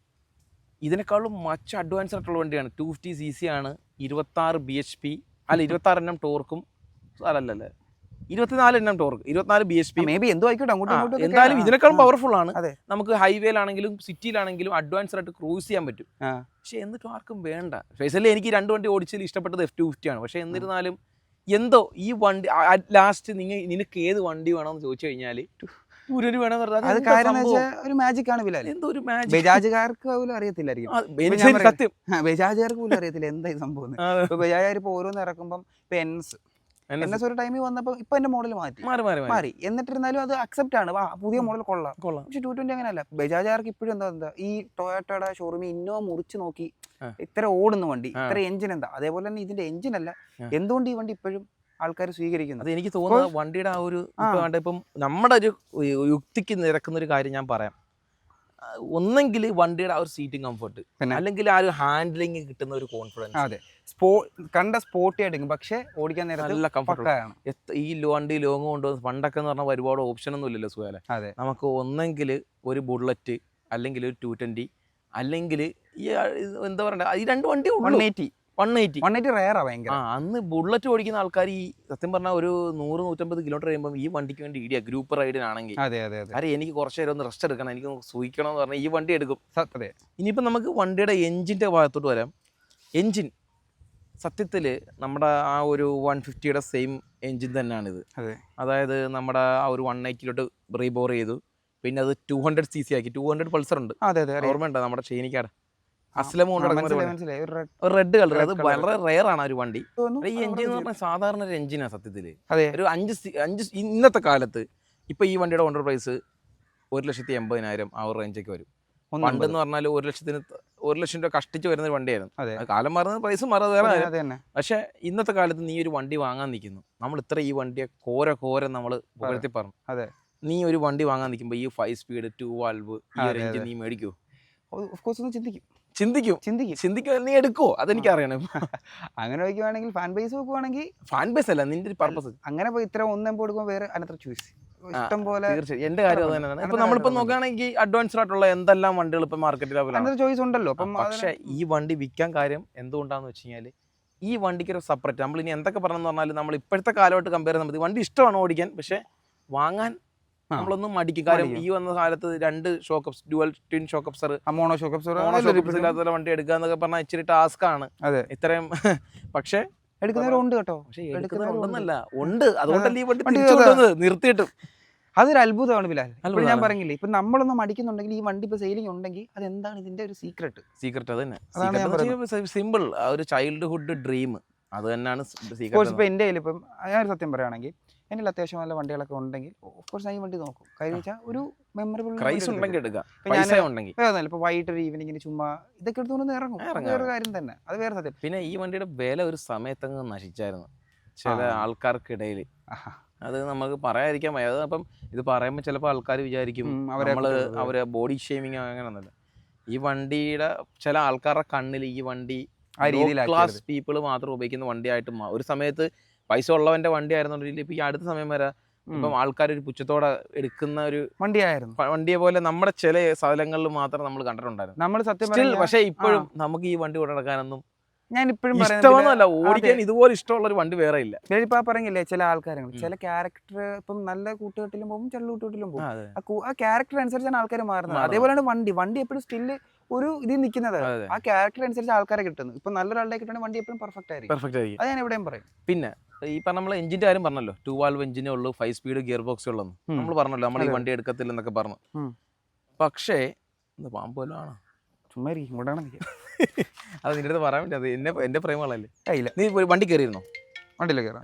ഇതിനേക്കാളും മച്ച് അഡ്വാൻസ് ആയിട്ടുള്ള വണ്ടിയാണ്. ടു ഫിഫ്റ്റി സി സി ആണ്. ഇരുപത്തി ആറ് ബി എച്ച് പി അല്ല ഇരുപത്താറ് എണ്ണം ടോർക്കും അല്ലല്ല ഇരുപത്തിനാല് എണ്ണം ടോർക്ക് ഇരുപത്തിനാല് B H P maybe എന്തോ ആയിക്കോട്ടെ അങ്ങോട്ടും ഇങ്ങോട്ടും ഒക്കെ എന്തായാലും ഇതിനേക്കാളും പവർഫുൾ ആണ്. അതെ. നമുക്ക് ഹൈവേയിലാണെങ്കിലും സിറ്റിയിലാണെങ്കിലും അഡ്വാൻസ് ആയിട്ട് ക്രൂസ് ചെയ്യാൻ പറ്റും. ആ. പക്ഷെ എന്നിട്ടും ആർക്കും വേണ്ട. സ്പെഷ്യലി എനിക്ക് രണ്ട് വണ്ടി ഓടിച്ചതിൽ ഇഷ്ടപ്പെട്ടത് എഫ് ടു ഫിഫ്റ്റി ആണ്. പക്ഷെ എന്നിരുന്നാലും എന്തോ ഈ വണ്ടി ലാസ്റ്റ് നിങ്ങൾ നിനക്ക് ഏത് വണ്ടി വേണമെന്ന് ചോദിച്ചു കഴിഞ്ഞാൽ ടൂരൊരു വേണമെന്ന് പറഞ്ഞാൽ അത് അതെന്താ കാര്യം എന്ന് സംഭവം? വെച്ചാൽ ഒരു മാജിക് ആണ് ബിലാൽ എന്തോ ഒരു magic. ബജാജുകാർക്ക് പോലും അറിയത്തില്ലായിരിക്കും. ആ, എനിക്ക് ഞാൻ പറയാം. സത്യം. ആ, ബജാജുകാർക്ക് പോലും അറിയത്തില്ല എന്താ ഈ സംഭവം എന്ന്. ആ, ഇപ്പൊ ബജാജുകാർ ഇപ്പൊ ഓരോന്ന് ഇറക്കുമ്പോൾ ഇപ്പൊ എൻസ് ഒരു ടൈമിൽ വന്നപ്പോൾ ഇപ്പൊ എന്റെ മോഡൽ മാറ്റി. മാറി മാറി മാറി. എന്നിട്ടിരുന്നാലും അത് അക്സെപ്റ്റ് ആണ്. പുതിയ മോഡൽ കൊള്ളാം. കൊള്ളാം. പക്ഷെ ടു ട്വന്റി അങ്ങനെയല്ല. ബജാജാർക്ക് ഇപ്പോഴും എന്താ എന്താ ഈ ടൊയോട്ടയുടെ ഷോറൂമിൽ ഇന്നോവ മുറിച്ച് നോക്കി. ഇത്ര ഓടുന്ന വണ്ടി ഇത്ര എഞ്ചിൻ എന്താ? അതേപോലെ തന്നെ ഇതിന്റെ എഞ്ചിൻ അല്ല. എന്തുകൊണ്ട് ഈ വണ്ടി ഇപ്പോഴും ആൾക്കാർ സ്വീകരിക്കുന്നത് അത് എനിക്ക് തോന്നുന്നത് വണ്ടിയുടെ ആ ഒരു. വേണ്ട ഇപ്പം നമ്മുടെ ഒരു യുക്തിക്ക് നിരക്കുന്ന ഒരു കാര്യം ഞാൻ പറയാം. ഒന്നെങ്കിൽ വണ്ടിയുടെ ആ ഒരു സീറ്റിംഗ് കംഫർട്ട് അല്ലെങ്കിൽ ആ ഒരു ഹാൻഡ്ലിങ് കിട്ടുന്ന ഒരു കോൺഫിഡൻസ് അതെ. സ്പോ കണ്ട സ്പോട്ടി ആയിട്ട് പക്ഷേ ഓടിക്കാൻ നേരത്ത് നല്ല കംഫർട്ടാണ് ഈ വണ്ടി ലോങ് കൊണ്ടുവന്ന് പണ്ടൊക്കെ എന്ന് പറഞ്ഞാൽ ഒരുപാട് ഓപ്ഷൻ ഒന്നും ഇല്ലല്ലോ സുഖാലെ അതെ. നമുക്ക് ഒന്നെങ്കിൽ ഒരു ബുള്ളറ്റ് അല്ലെങ്കിൽ ഒരു ടു ട്വന്റി അല്ലെങ്കിൽ ഈ എന്താ പറയണ്ട? ഈ രണ്ട് വണ്ടി one eighty one eighty. One eighty റയറാ ആ ഭയങ്കര. അന്ന് ബുള്ളറ്റ് ഓടിക്കുന്ന ആൾക്കാർ ഈ സത്യം പറഞ്ഞാൽ ഒരു നൂറ് നൂറ്റമ്പത് കിലോമീറ്റർ കഴിയുമ്പോൾ ഈ വണ്ടിക്ക് വേണ്ടി ഇടിയ ഗ്രൂപ്പ് റൈഡിനാണെങ്കിൽ അതെ അതെ അതെ. എനിക്ക് കുറച്ച് നേരം ഒന്ന് റെസ്റ്റ് എടുക്കണം എനിക്ക് സൂക്ഷിക്കണം എന്ന് പറഞ്ഞാൽ ഈ വണ്ടി എടുക്കും. അതെ ഇനിയിപ്പോൾ നമുക്ക് വണ്ടിയുടെ എഞ്ചിന്റെ ഭാഗത്തോട്ട് വരാം. എഞ്ചിൻ. സത്യത്തിൽ നമ്മുടെ ആ ഒരു വൺ ഫിഫ്റ്റിയുടെ സെയിം എഞ്ചിൻ തന്നെയാണിത് അതെ. അതായത് നമ്മുടെ ആ ഒരു വൺ എയ്റ്റിലോട്ട് റീബോർ ചെയ്തു. പിന്നെ അത് ടു ഹൺഡ്രഡ് സി സി ആക്കി. ടു ഹൺഡ്രഡ് പൾസർ ഉണ്ട്. അതെ അതെ ഓർമ്മ ഓർമ്മയുണ്ട് നമ്മുടെ ഷെയ്നിക്കാട് ഒരു റെഡ് കളർ അത് വളരെ റെയർ ആണ് ഒരു വണ്ടി. ഈ എഞ്ചിൻ എന്ന് പറഞ്ഞാൽ സാധാരണ ഒരു എഞ്ചിനാണ് സത്യത്തിൽ ഒരു അഞ്ച് അഞ്ച് ഇന്നത്തെ കാലത്ത് ഇപ്പൊ ഈ വണ്ടിയുടെ ഓണ്ടർ പ്രൈസ് ഒരു ലക്ഷത്തി എൺപതിനായിരം ആ ഒരു റേഞ്ചൊക്കെ വരും. പണ്ട് എന്ന് പറഞ്ഞാൽ ഒരു ലക്ഷത്തിന് ഒരു ലക്ഷം രൂപ കഷ്ടിച്ച് വരുന്ന ഒരു വണ്ടിയായിരുന്നു. കാലം മാറുന്ന പ്രൈസ് മാറാതെ പക്ഷെ ഇന്നത്തെ കാലത്ത് നീ ഒരു വണ്ടി വാങ്ങാൻ നിൽക്കുന്നു നമ്മൾ ഇത്ര ഈ വണ്ടിയെ കോര കോര നമ്മൾ പുകഴ്ത്തി പറഞ്ഞു. അതെ. നീ ഒരു വണ്ടി വാങ്ങാൻ നിൽക്കുമ്പോൾ ഈ ഫൈവ് സ്പീഡ് ടു വാൽവ് ഈ റേഞ്ച് നീ മേടിക്കൂ ഓഫ് കോഴ്സ് ഒന്ന് ചിന്തിക്കും. ചിന്തിക്കും. ചിന്തിക്കും. ചിന്തിക്കും നീ എടുക്കുവോ? അതെനിക്ക് അറിയണം. അങ്ങനെ വയ്ക്കുവാണെങ്കിൽ ഫാൻ ബേസ് വെക്കുവാണെങ്കിൽ ഫാൻ ബേസ് അല്ല നിന്റെ ഒരു പർപ്പസ് അങ്ങനെ പോയി ഇത്ര ഒന്നും കൊടുക്കുമ്പോൾ വേറെ അനത്ര ചൂസ് ഇഷ്ടം പോലെ എന്റെ കാര്യം അത് തന്നെയാണ്. ഇപ്പൊ നമ്മളിപ്പോ നോക്കുകയാണെങ്കിൽ അഡ്വാൻസ്ഡ് ആയിട്ടുള്ള എന്തെല്ലാം വണ്ടികൾ ഇപ്പൊ മാർക്കറ്റിൽ അവൈലബിൾ ചോയ്സ് ഉണ്ടല്ലോ. അപ്പം പക്ഷെ ഈ വണ്ടി വിൽക്കാൻ കാര്യം എന്തുകൊണ്ടാന്ന് വെച്ച് കഴിഞ്ഞാൽ ഈ വണ്ടിക്ക് ഒരു സെപ്പറേറ്റ് നമ്മൾ ഇനി എന്തൊക്കെ പറഞ്ഞെന്ന് പറഞ്ഞാൽ നമ്മൾ ഇപ്പോഴത്തെ കാലമായിട്ട് കമ്പയർ ചെയ്യുമ്പോൾ വണ്ടി ഇഷ്ടമാണ് ഓടിക്കാൻ പക്ഷെ വാങ്ങാൻ നമ്മളൊന്നും മടിക്കും. കാര്യം ഈ വന്ന കാലത്ത് രണ്ട് shock ups dual twin shock absorber ആ മോണോ ഷോക്കപ്സ് ഇല്ലാത്ത വണ്ടി എടുക്കുക എന്നൊക്കെ പറഞ്ഞാൽ ഇച്ചിരി ടാസ്ക് ആണ്. അതെ. ഇത്രയും പക്ഷേ എടുക്കുന്നവരുണ്ട് കേട്ടോ. പക്ഷേ എടുക്കുന്നവരുണ്ടെന്നല്ല ഉണ്ട്. അതുകൊണ്ടല്ലേ ഈ വണ്ടി നിർത്തിയിട്ട്. അതൊരു അത്ഭുതമാണ് ബിലാൽ. ഇപ്പോൾ ഞാൻ പറഞ്ഞില്ല ഇപ്പൊ നമ്മളൊന്ന് മടിക്കുന്നുണ്ടെങ്കിൽ ഈ വണ്ടി ഇപ്പൊ സെയിലിംഗ് ഉണ്ടെങ്കിൽ അത് എന്താണ് ഇതിന്റെ ഒരു സീക്രട്ട് സീക്രട്ട് അത് തന്നെ. സിമ്പിൾ ആ ഒരു ചൈൽഡ്ഹുഡ് ഡ്രീം അത് തന്നെയാണ് സീക്രട്ട് ഇപ്പൊ എന്റെ കയ്യിൽ ഇപ്പം ഞാനൊരു സത്യം പറയുകയാണെങ്കിൽ എന്റെ അത്യാവശ്യം നല്ല വണ്ടികളൊക്കെ ഉണ്ടെങ്കിൽ കോഴ്സ് ഞാൻ ഈ വണ്ടി നോക്കും. കാര്യം വെച്ചാൽ ഒരു മെമ്മറബിൾ പ്രൈസ് ഉണ്ടെങ്കിൽ എടുക്കുക ഇപ്പോൾ വൈകിട്ട് ഒരു ഈവനിങ്ങിന് ചുമ്മാ ഇതൊക്കെ എടുത്തുകൊണ്ട് ഇറങ്ങും. വേറെ കാര്യം തന്നെ. അത് വേറെ സത്യം. പിന്നെ ഈ വണ്ടിയുടെ വില ഒരു സമയത്തങ്ങ് നശിച്ചായിരുന്നു. ചില ആൾക്കാർക്കിടയിൽ അത് നമുക്ക് പറയാതിരിക്കാൻ വയ്യ. അത് അപ്പം ഇത് പറയുമ്പോൾ ചിലപ്പോൾ ആൾക്കാർ വിചാരിക്കും നമ്മൾ അവരെ ബോഡി ഷേമിങ് അങ്ങനെയൊന്നുമല്ല ഈ വണ്ടിയുടെ ചില ആൾക്കാരുടെ കണ്ണിൽ ഈ വണ്ടി. ക്ലാസ് പീപ്പിൾ മാത്രം ഉപയോഗിക്കുന്ന വണ്ടിയായിട്ട് ഒരു സമയത്ത് പൈസ ഉള്ളവന്റെ വണ്ടി ആയിരുന്നുണ്ടെങ്കിൽ ഇപ്പൊ ഈ അടുത്ത സമയം വരെ. ഇപ്പം ആൾക്കാർ ഒരു പുച്ഛത്തോടെ എടുക്കുന്ന ഒരു വണ്ടിയായിരുന്നു. വണ്ടിയെ പോലെ നമ്മുടെ ചില സ്ഥലങ്ങളിൽ മാത്രം നമ്മൾ കണ്ടിട്ടുണ്ടായിരുന്നു. നമ്മൾ സത്യം പക്ഷേ ഇപ്പോഴും നമുക്ക് ഈ വണ്ടി കൊണ്ടു നടക്കാനൊന്നും ഞാൻ ഇപ്പോഴും ഇഷ്ടമെന്നല്ല ഓടിക്കാൻ ഇതുപോലെ ഇഷ്ടമുള്ള ഒരു വണ്ടി വേറെ ഇല്ല. ഞാനിപ്പോ പറഞ്ഞില്ലേ ചില ആൾക്കാരുകൾ ചില ക്യാരക്ടർ ഇപ്പം നല്ല കൂട്ടുകെട്ടിലും പോകും ചില കൂട്ടുകെട്ടിലും പോകും. ആ, ക്യാരക്ടർ അനുസരിച്ചാണ് ആൾക്കാർ മാറുന്നത്. അതേപോലെയാണ് വണ്ടി. വണ്ടി എപ്പോഴും സ്റ്റിൽ ഒരു ഇതിൽ നിൽക്കുന്നത്. ആ ക്യാരക്ടർ അനുസരിച്ച് ആൾക്കാരെ കിട്ടുന്നു. ഇപ്പൊ നല്ലൊരാളുടെ കിട്ടുന്ന വണ്ടി എപ്പോഴും പെർഫെക്റ്റ് ആയിരിക്കും. പെർഫെക്റ്റ് ആയിരിക്കും. അത് ഞാൻ എവിടെയും പറയും. പിന്നെ ഈ പറഞ്ഞ നമ്മളെ എഞ്ചിന്റെ കാര്യം പറഞ്ഞല്ലോ. ടു വാൽവ് എഞ്ചിനേ ഉള്ളൂ ഫൈവ് സ്പീഡ് ഗിയർ ബോക്സ് ഉള്ളൂ. നമ്മൾ പറഞ്ഞല്ലോ നമ്മൾ ഈ വണ്ടി എടുക്കത്തില്ലെന്നൊക്കെ പറഞ്ഞു. പക്ഷേ പാമ്പോലാണ് ചുമ്മാ ഇരിക്കും. അത് നിന്റെ അടുത്ത് പറയാൻ പറ്റില്ല. അത് എന്നെ എന്റെ പ്രേമകളല്ലേ ഇല്ല. നീ വണ്ടി കയറിയിരുന്നോ വണ്ടിയില്ല കയറാം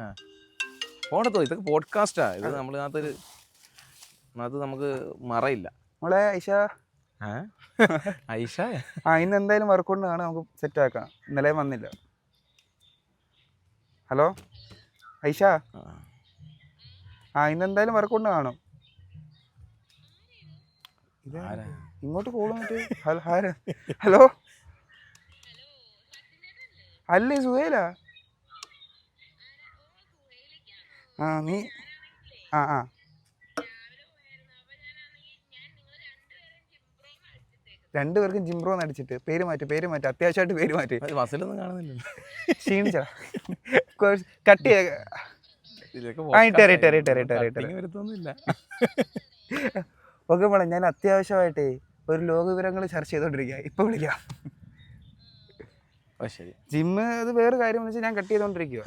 പോണത്തോ ഇതൊക്കെ പോഡ്കാസ്റ്റാ ഇത് നമ്മൾ ഇതിനകത്തൊരു അത് നമുക്ക് മറയില്ല. നമ്മളെ ഐഷ. ഐഷ? ആ ഇന്ന് എന്തായാലും വർക്കൗണ്ട് ആണ് നമുക്ക് സെറ്റ് ആക്കാം. ഇന്നലെ വന്നില്ല. ഹലോ? ഐഷ? ആ. ഇന്ന് എന്തായാലും വർക്കൗണ്ട് കാണും ഇങ്ങോട്ട് കോൾ ഹലോ? അല്ലേ സുഹേല? ആ നീ ആ ആ. രണ്ടുപേർക്കും ജിംബ്രോ അടിച്ചിട്ട് പേര് മാറ്റി പേര് മാറ്റി അത്യാവശ്യമായിട്ട് പേര് മാറ്റി. ബസ്സിലൊന്നും കാണുന്നില്ല ക്ഷീണിച്ചാ? കട്ട് ആ, ഇട്ടേരെ, ഇട്ടേരെ. ഇട്ടേരെ, ഇട്ടേരെ, ഓക്കെ മോളെ ഞാൻ അത്യാവശ്യമായിട്ടേ ഒരു ലോക വിവരങ്ങൾ ചർച്ച ചെയ്തോണ്ടിരിക്കുക ഇപ്പൊ വിളിക്കാം. ജിമ്മ് അത് വേറെ കാര്യം എന്ന് വെച്ചാൽ ഞാൻ കട്ട് ചെയ്തോണ്ടിരിക്കുക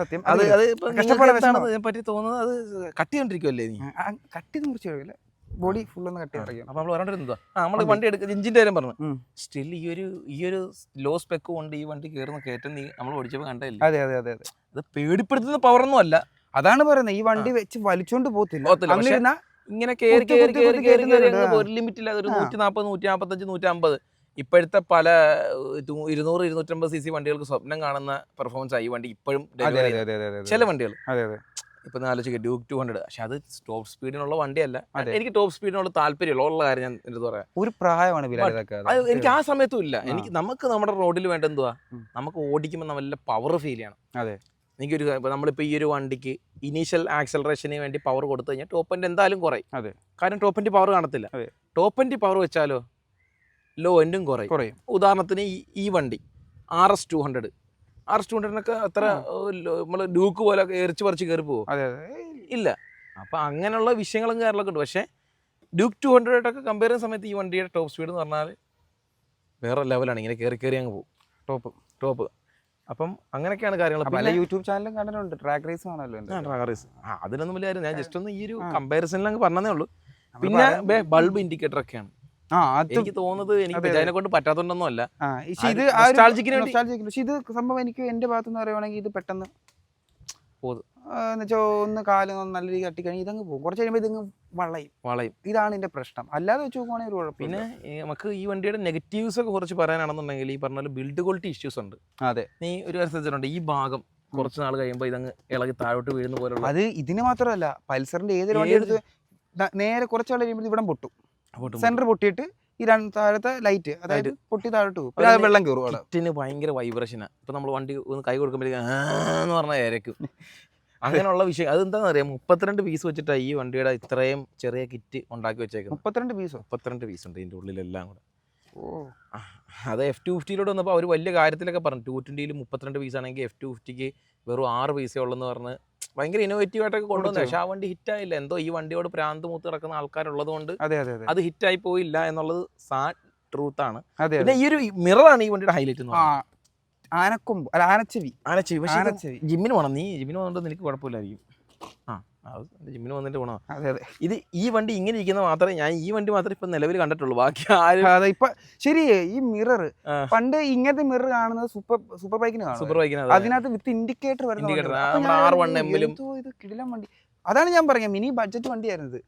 സത്യം. അത് അത്. അത് ഇപ്പൊ കഷ്ടപ്പാട് നിങ്ങൾക്ക് എന്താണെന്ന് ഇതിനെ പറ്റി തോന്നുന്നത്? അത് കട്ട് ചെയ്തോണ്ടിരിക്കുമല്ലേ നീ? കട്ട് ചെയ്ത് മുറിച്ച് കഴിയില്ല ബോഡി ഫുൾ ഒന്ന് കട്ട് ചെയ്ത് അപ്പൊ നമ്മൾ പറഞ്ഞിരുന്നതാ നമ്മൾ വണ്ടി. എടുക്കുക എഞ്ചിന്റെ കാര്യം പറഞ്ഞു. സ്റ്റിൽ ഈ ഒരു ഈ ഒരു ലോ സ്പെക്ക് കൊണ്ട് ഈ വണ്ടി കയറുന്ന കയറ്റം നീ നമ്മൾ ഓടിച്ചപ്പോൾ കണ്ടല്ലേ അതെ അതെ അതെ അതെ. അത് പേടിപ്പെടുത്തുന്ന പവറൊന്നും അല്ല. അതാണ് പറയുന്നത്. ഈ വണ്ടി വെച്ച് വലിച്ചോണ്ട് പോകത്തില്ല. ഇങ്ങനെ കയറി കേറി കയറി കേറി കയറി കയറി കയറി കയറ്റുന്നുണ്ട്. അങ്ങ് ഒരു ലിമിറ്റില്ല ഒരു. നൂറ്റി നാൽപ്പത് നൂറ്റി നാൽപ്പത്തഞ്ച് നൂറ്റി അമ്പത് ഇപ്പോഴത്തെ പല ഇരുന്നൂറ് ഇരുന്നൂറ്റമ്പത് സി സി വണ്ടികൾക്ക് സ്വപ്നം കാണുന്ന പെർഫോമൻസ് ആയി വണ്ടി ഇപ്പോഴും ചില വണ്ടികൾ. ഇപ്പൊ ആലോചിക്കുക ഡ്യൂക്ക് ടു ഹൺഡ്രഡ് പക്ഷെ അത് ടോപ്പ് സ്പീഡിനുള്ള വണ്ടിയല്ല. എനിക്ക് ടോപ്പ് സ്പീഡിനുള്ള താല്പര്യമുള്ള ഉള്ള കാര്യം ഞാൻ എന്റെ പറയാം. ഒരു പ്രായമാണ് എനിക്ക് ആ സമയത്തും ഇല്ല. എനിക്ക് നമുക്ക് നമ്മുടെ റോഡിൽ വേണ്ട എന്തുവാ? നമുക്ക് ഓടിക്കുമ്പോൾ നല്ല പവർ ഫീൽ ചെയ്യണം. അതെ. എനിക്കൊരു ഇപ്പൊ നമ്മളിപ്പോൾ ഈ ഒരു വണ്ടിക്ക് ഇനീഷ്യൽ ആക്സലറേഷന് വേണ്ടി പവർ കൊടുത്തു കഴിഞ്ഞാൽ ടോപ്പ് എന്റെ എന്തായാലും കുറയും. കാരണം ടോപ്പ് എന്റെ പവർ കാണത്തില്ല. അതെ. ടോപ്പ് എന്റെ പവർ വെച്ചാലോ? ലോ എൻഡും കുറയും. കുറയും. ഉദാഹരണത്തിന് ഈ വണ്ടി R S two hundred R S two ഹൺഡ്രഡിനൊക്കെ അത്ര നമ്മൾ ഡ്യൂക്ക് പോലെ എറിച്ച് പറിച്ച് കയറി പോകും അതെ അതെ. ഇല്ല. അപ്പം അങ്ങനെയുള്ള വിഷയങ്ങളും കാര്യങ്ങളൊക്കെ ഉണ്ട്. പക്ഷേ ഡ്യൂക്ക് ടു ഹൺഡ്രഡായിട്ടൊക്കെ കമ്പയർ ചെയ്യുന്ന സമയത്ത് ഈ വണ്ടിയുടെ ടോപ്പ് സ്പീഡ് എന്ന് പറഞ്ഞാൽ വേറെ ലെവലാണ് ഇങ്ങനെ കയറി കയറി അങ്ങ് പോകും ടോപ്പ് ടോപ്പ് അപ്പം അങ്ങനെയൊക്കെയാണ് കാര്യങ്ങൾ പല യൂട്യൂബ് ചാനലും കണ്ടിട്ടുണ്ട്. ട്രാക്ക് റേസ് ആണല്ലോ ട്രാക്ക് റേസ് അതിനൊന്നും വലിയ കാര്യം ഞാൻ ജസ്റ്റ് ഒന്ന് ഈ ഒരു. കമ്പാരിസണിൽ അങ്ങ് പറഞ്ഞതേ ഉള്ളൂ. പിന്നെ ബൾബ് ഇൻഡിക്കേറ്റർ ഒക്കെയാണ്. എനിക്ക് തോന്നുന്നത് എനിക്ക് അതെ, അതെ. അതിനെ കൊണ്ട് പറ്റാത്തോണ്ടൊന്നും അല്ല ഇത് പക്ഷെ ഇത് സംഭവം എനിക്ക് എന്റെ ഭാഗത്ത് നിന്ന് പറയുവാണെങ്കിൽ ഇത് പെട്ടെന്ന്. എന്നുവെച്ചാൽ ഒന്ന് കാൽ നല്ല രീതിയിൽ തട്ടിക്കഴിഞ്ഞാൽ ഇതങ്ങ് പോകും. കുറച്ച് കഴിയുമ്പോൾ ഇതങ്ങ് വളയും. വളയും. ഇതാണ് ഇതിന്റെ പ്രശ്നം. അല്ലാതെ വെച്ച് നോക്കുവാണെങ്കിൽ ഒരു കുഴപ്പമില്ല. പിന്നെ നമുക്ക് ഈ വണ്ടിയുടെ നെഗറ്റീവ്സ് ഒക്കെ കുറച്ച് പറയാനാണെന്നുണ്ടെങ്കിൽ ഈ പറഞ്ഞ ബിൽഡ് ക്വാളിറ്റി ഇഷ്യൂസ് ഉണ്ട്. അതെ. നീ ഒരു ശ്രദ്ധിച്ചിട്ടുണ്ട്? ഈ ഭാഗം കുറച്ച് നാൾ കഴിയുമ്പോൾ ഇതങ്ങ് ഇളകി താഴോട്ട് വീഴുന്ന പോലുള്ള അത് ഇതിന് മാത്രമല്ല പൾസറിന്റെ ഏതൊരു വണ്ടി എടുത്ത് നേരെ നേരെ നാൾ കഴിയുമ്പോൾ ഇവിടെ പൊട്ടും. സെന്റർ പൊട്ടിയിട്ട് ഈ രണ്ട് താഴത്തെ ലൈറ്റ് അതായത് പൊട്ടി താഴോട്ട് പോകും വെള്ളം കയറും കിറ്റിന് ഭയങ്കര വൈബ്രേഷനാണ് ഇപ്പൊ നമ്മൾ വണ്ടി ഒന്ന് കൈ കൊടുക്കുമ്പോഴേക്കും പറഞ്ഞാൽ ഏരക്കും അങ്ങനെയുള്ള വിഷയം. അതെന്താണെന്ന് അറിയാം മുപ്പത്തിരണ്ട് പീസ് വെച്ചിട്ടാ ഈ വണ്ടിയുടെ ഇത്രയും ചെറിയ കിറ്റ് ഉണ്ടാക്കി വെച്ചേക്കുന്നത്. മുപ്പത്തിരണ്ട് പീസോ മുപ്പത്തിരണ്ട് പീസ് ഉണ്ട് ഇതിന്റെ ഉള്ളിലെല്ലാം കൂടെ. ഓ. അത് എഫ് ടു ഫിഫ്റ്റിയിലോട്ട് വന്നപ്പോൾ അവർ വലിയ കാര്യത്തിലൊക്കെ പറഞ്ഞു. ടു ട്വന്റിയിൽ മുപ്പത്തിരണ്ട് പീസ് ആണെങ്കിൽ എഫ് ടു ഫിഫ്റ്റിക്ക് വെറും ആറ് പൈസ ഉള്ളെന്ന് പറഞ്ഞ് ഭയങ്കര ഇന്നോവേറ്റീവ് ആയിട്ടൊക്കെ കൊണ്ടുവന്നത്. കൊടുത്തു. പക്ഷെ ആ വണ്ടി ഹിറ്റായില്ല എന്തോ ഈ വണ്ടിയോട് പ്രാന്ത് മൂത്ത് കിടക്കുന്ന ആൾക്കാരുള്ളത് കൊണ്ട് ഹിറ്റ് ആയി അതെ അത് ഹിറ്റായി പോയില്ല എന്നുള്ളത് സാഡ് ട്രൂത്ത് ആണ്. അതെ പിന്നെ ഈ ഒരു മിററാണ് ഈ വണ്ടിയുടെ ഹൈലൈറ്റ് ആനക്കൊമ്പ്. അല്ല ആനച്ചെവി. പക്ഷേ ആനച്ചെവി. ജിമ്മിന് പോകണം നീ ജിമ്മിന് പോകുന്നുണ്ട് നിനക്ക് കുഴപ്പമില്ലായിരിക്കും. ആ. അത് ജിമ്മിന് വന്നിട്ട് പോണോ? അതെ അതെ. ഇത് ഈ വണ്ടി ഇങ്ങനെ ഇരിക്കുന്ന മാത്രമേ ഞാൻ ഈ വണ്ടി മാത്രമേ ഇപ്പൊ നിലവിൽ കണ്ടിട്ടുള്ളൂ. ബാക്കി ആരും അതെ ഇപ്പൊ ശരി ഈ മിറർ പണ്ട് ഇങ്ങനത്തെ മിറർ കാണുന്നത് സൂപ്പർ സൂപ്പർ ബൈക്കിന് സൂപ്പർ ബൈക്കിന് അതിനകത്ത് വിത്ത് ഇൻഡിക്കേറ്റർ വരുന്ന Indicator, വണ്ടിയാണ്. ആ, അപ്പൊ നമ്മുടെ ഞാൻ R1M വിചാരിച്ചു, ലും. ഇത് കിടിലൻ വണ്ടി. അതാണ് ഞാൻ പറഞ്ഞത് മിനി ബഡ്ജറ്റ് വണ്ടിയായിരുന്നത്.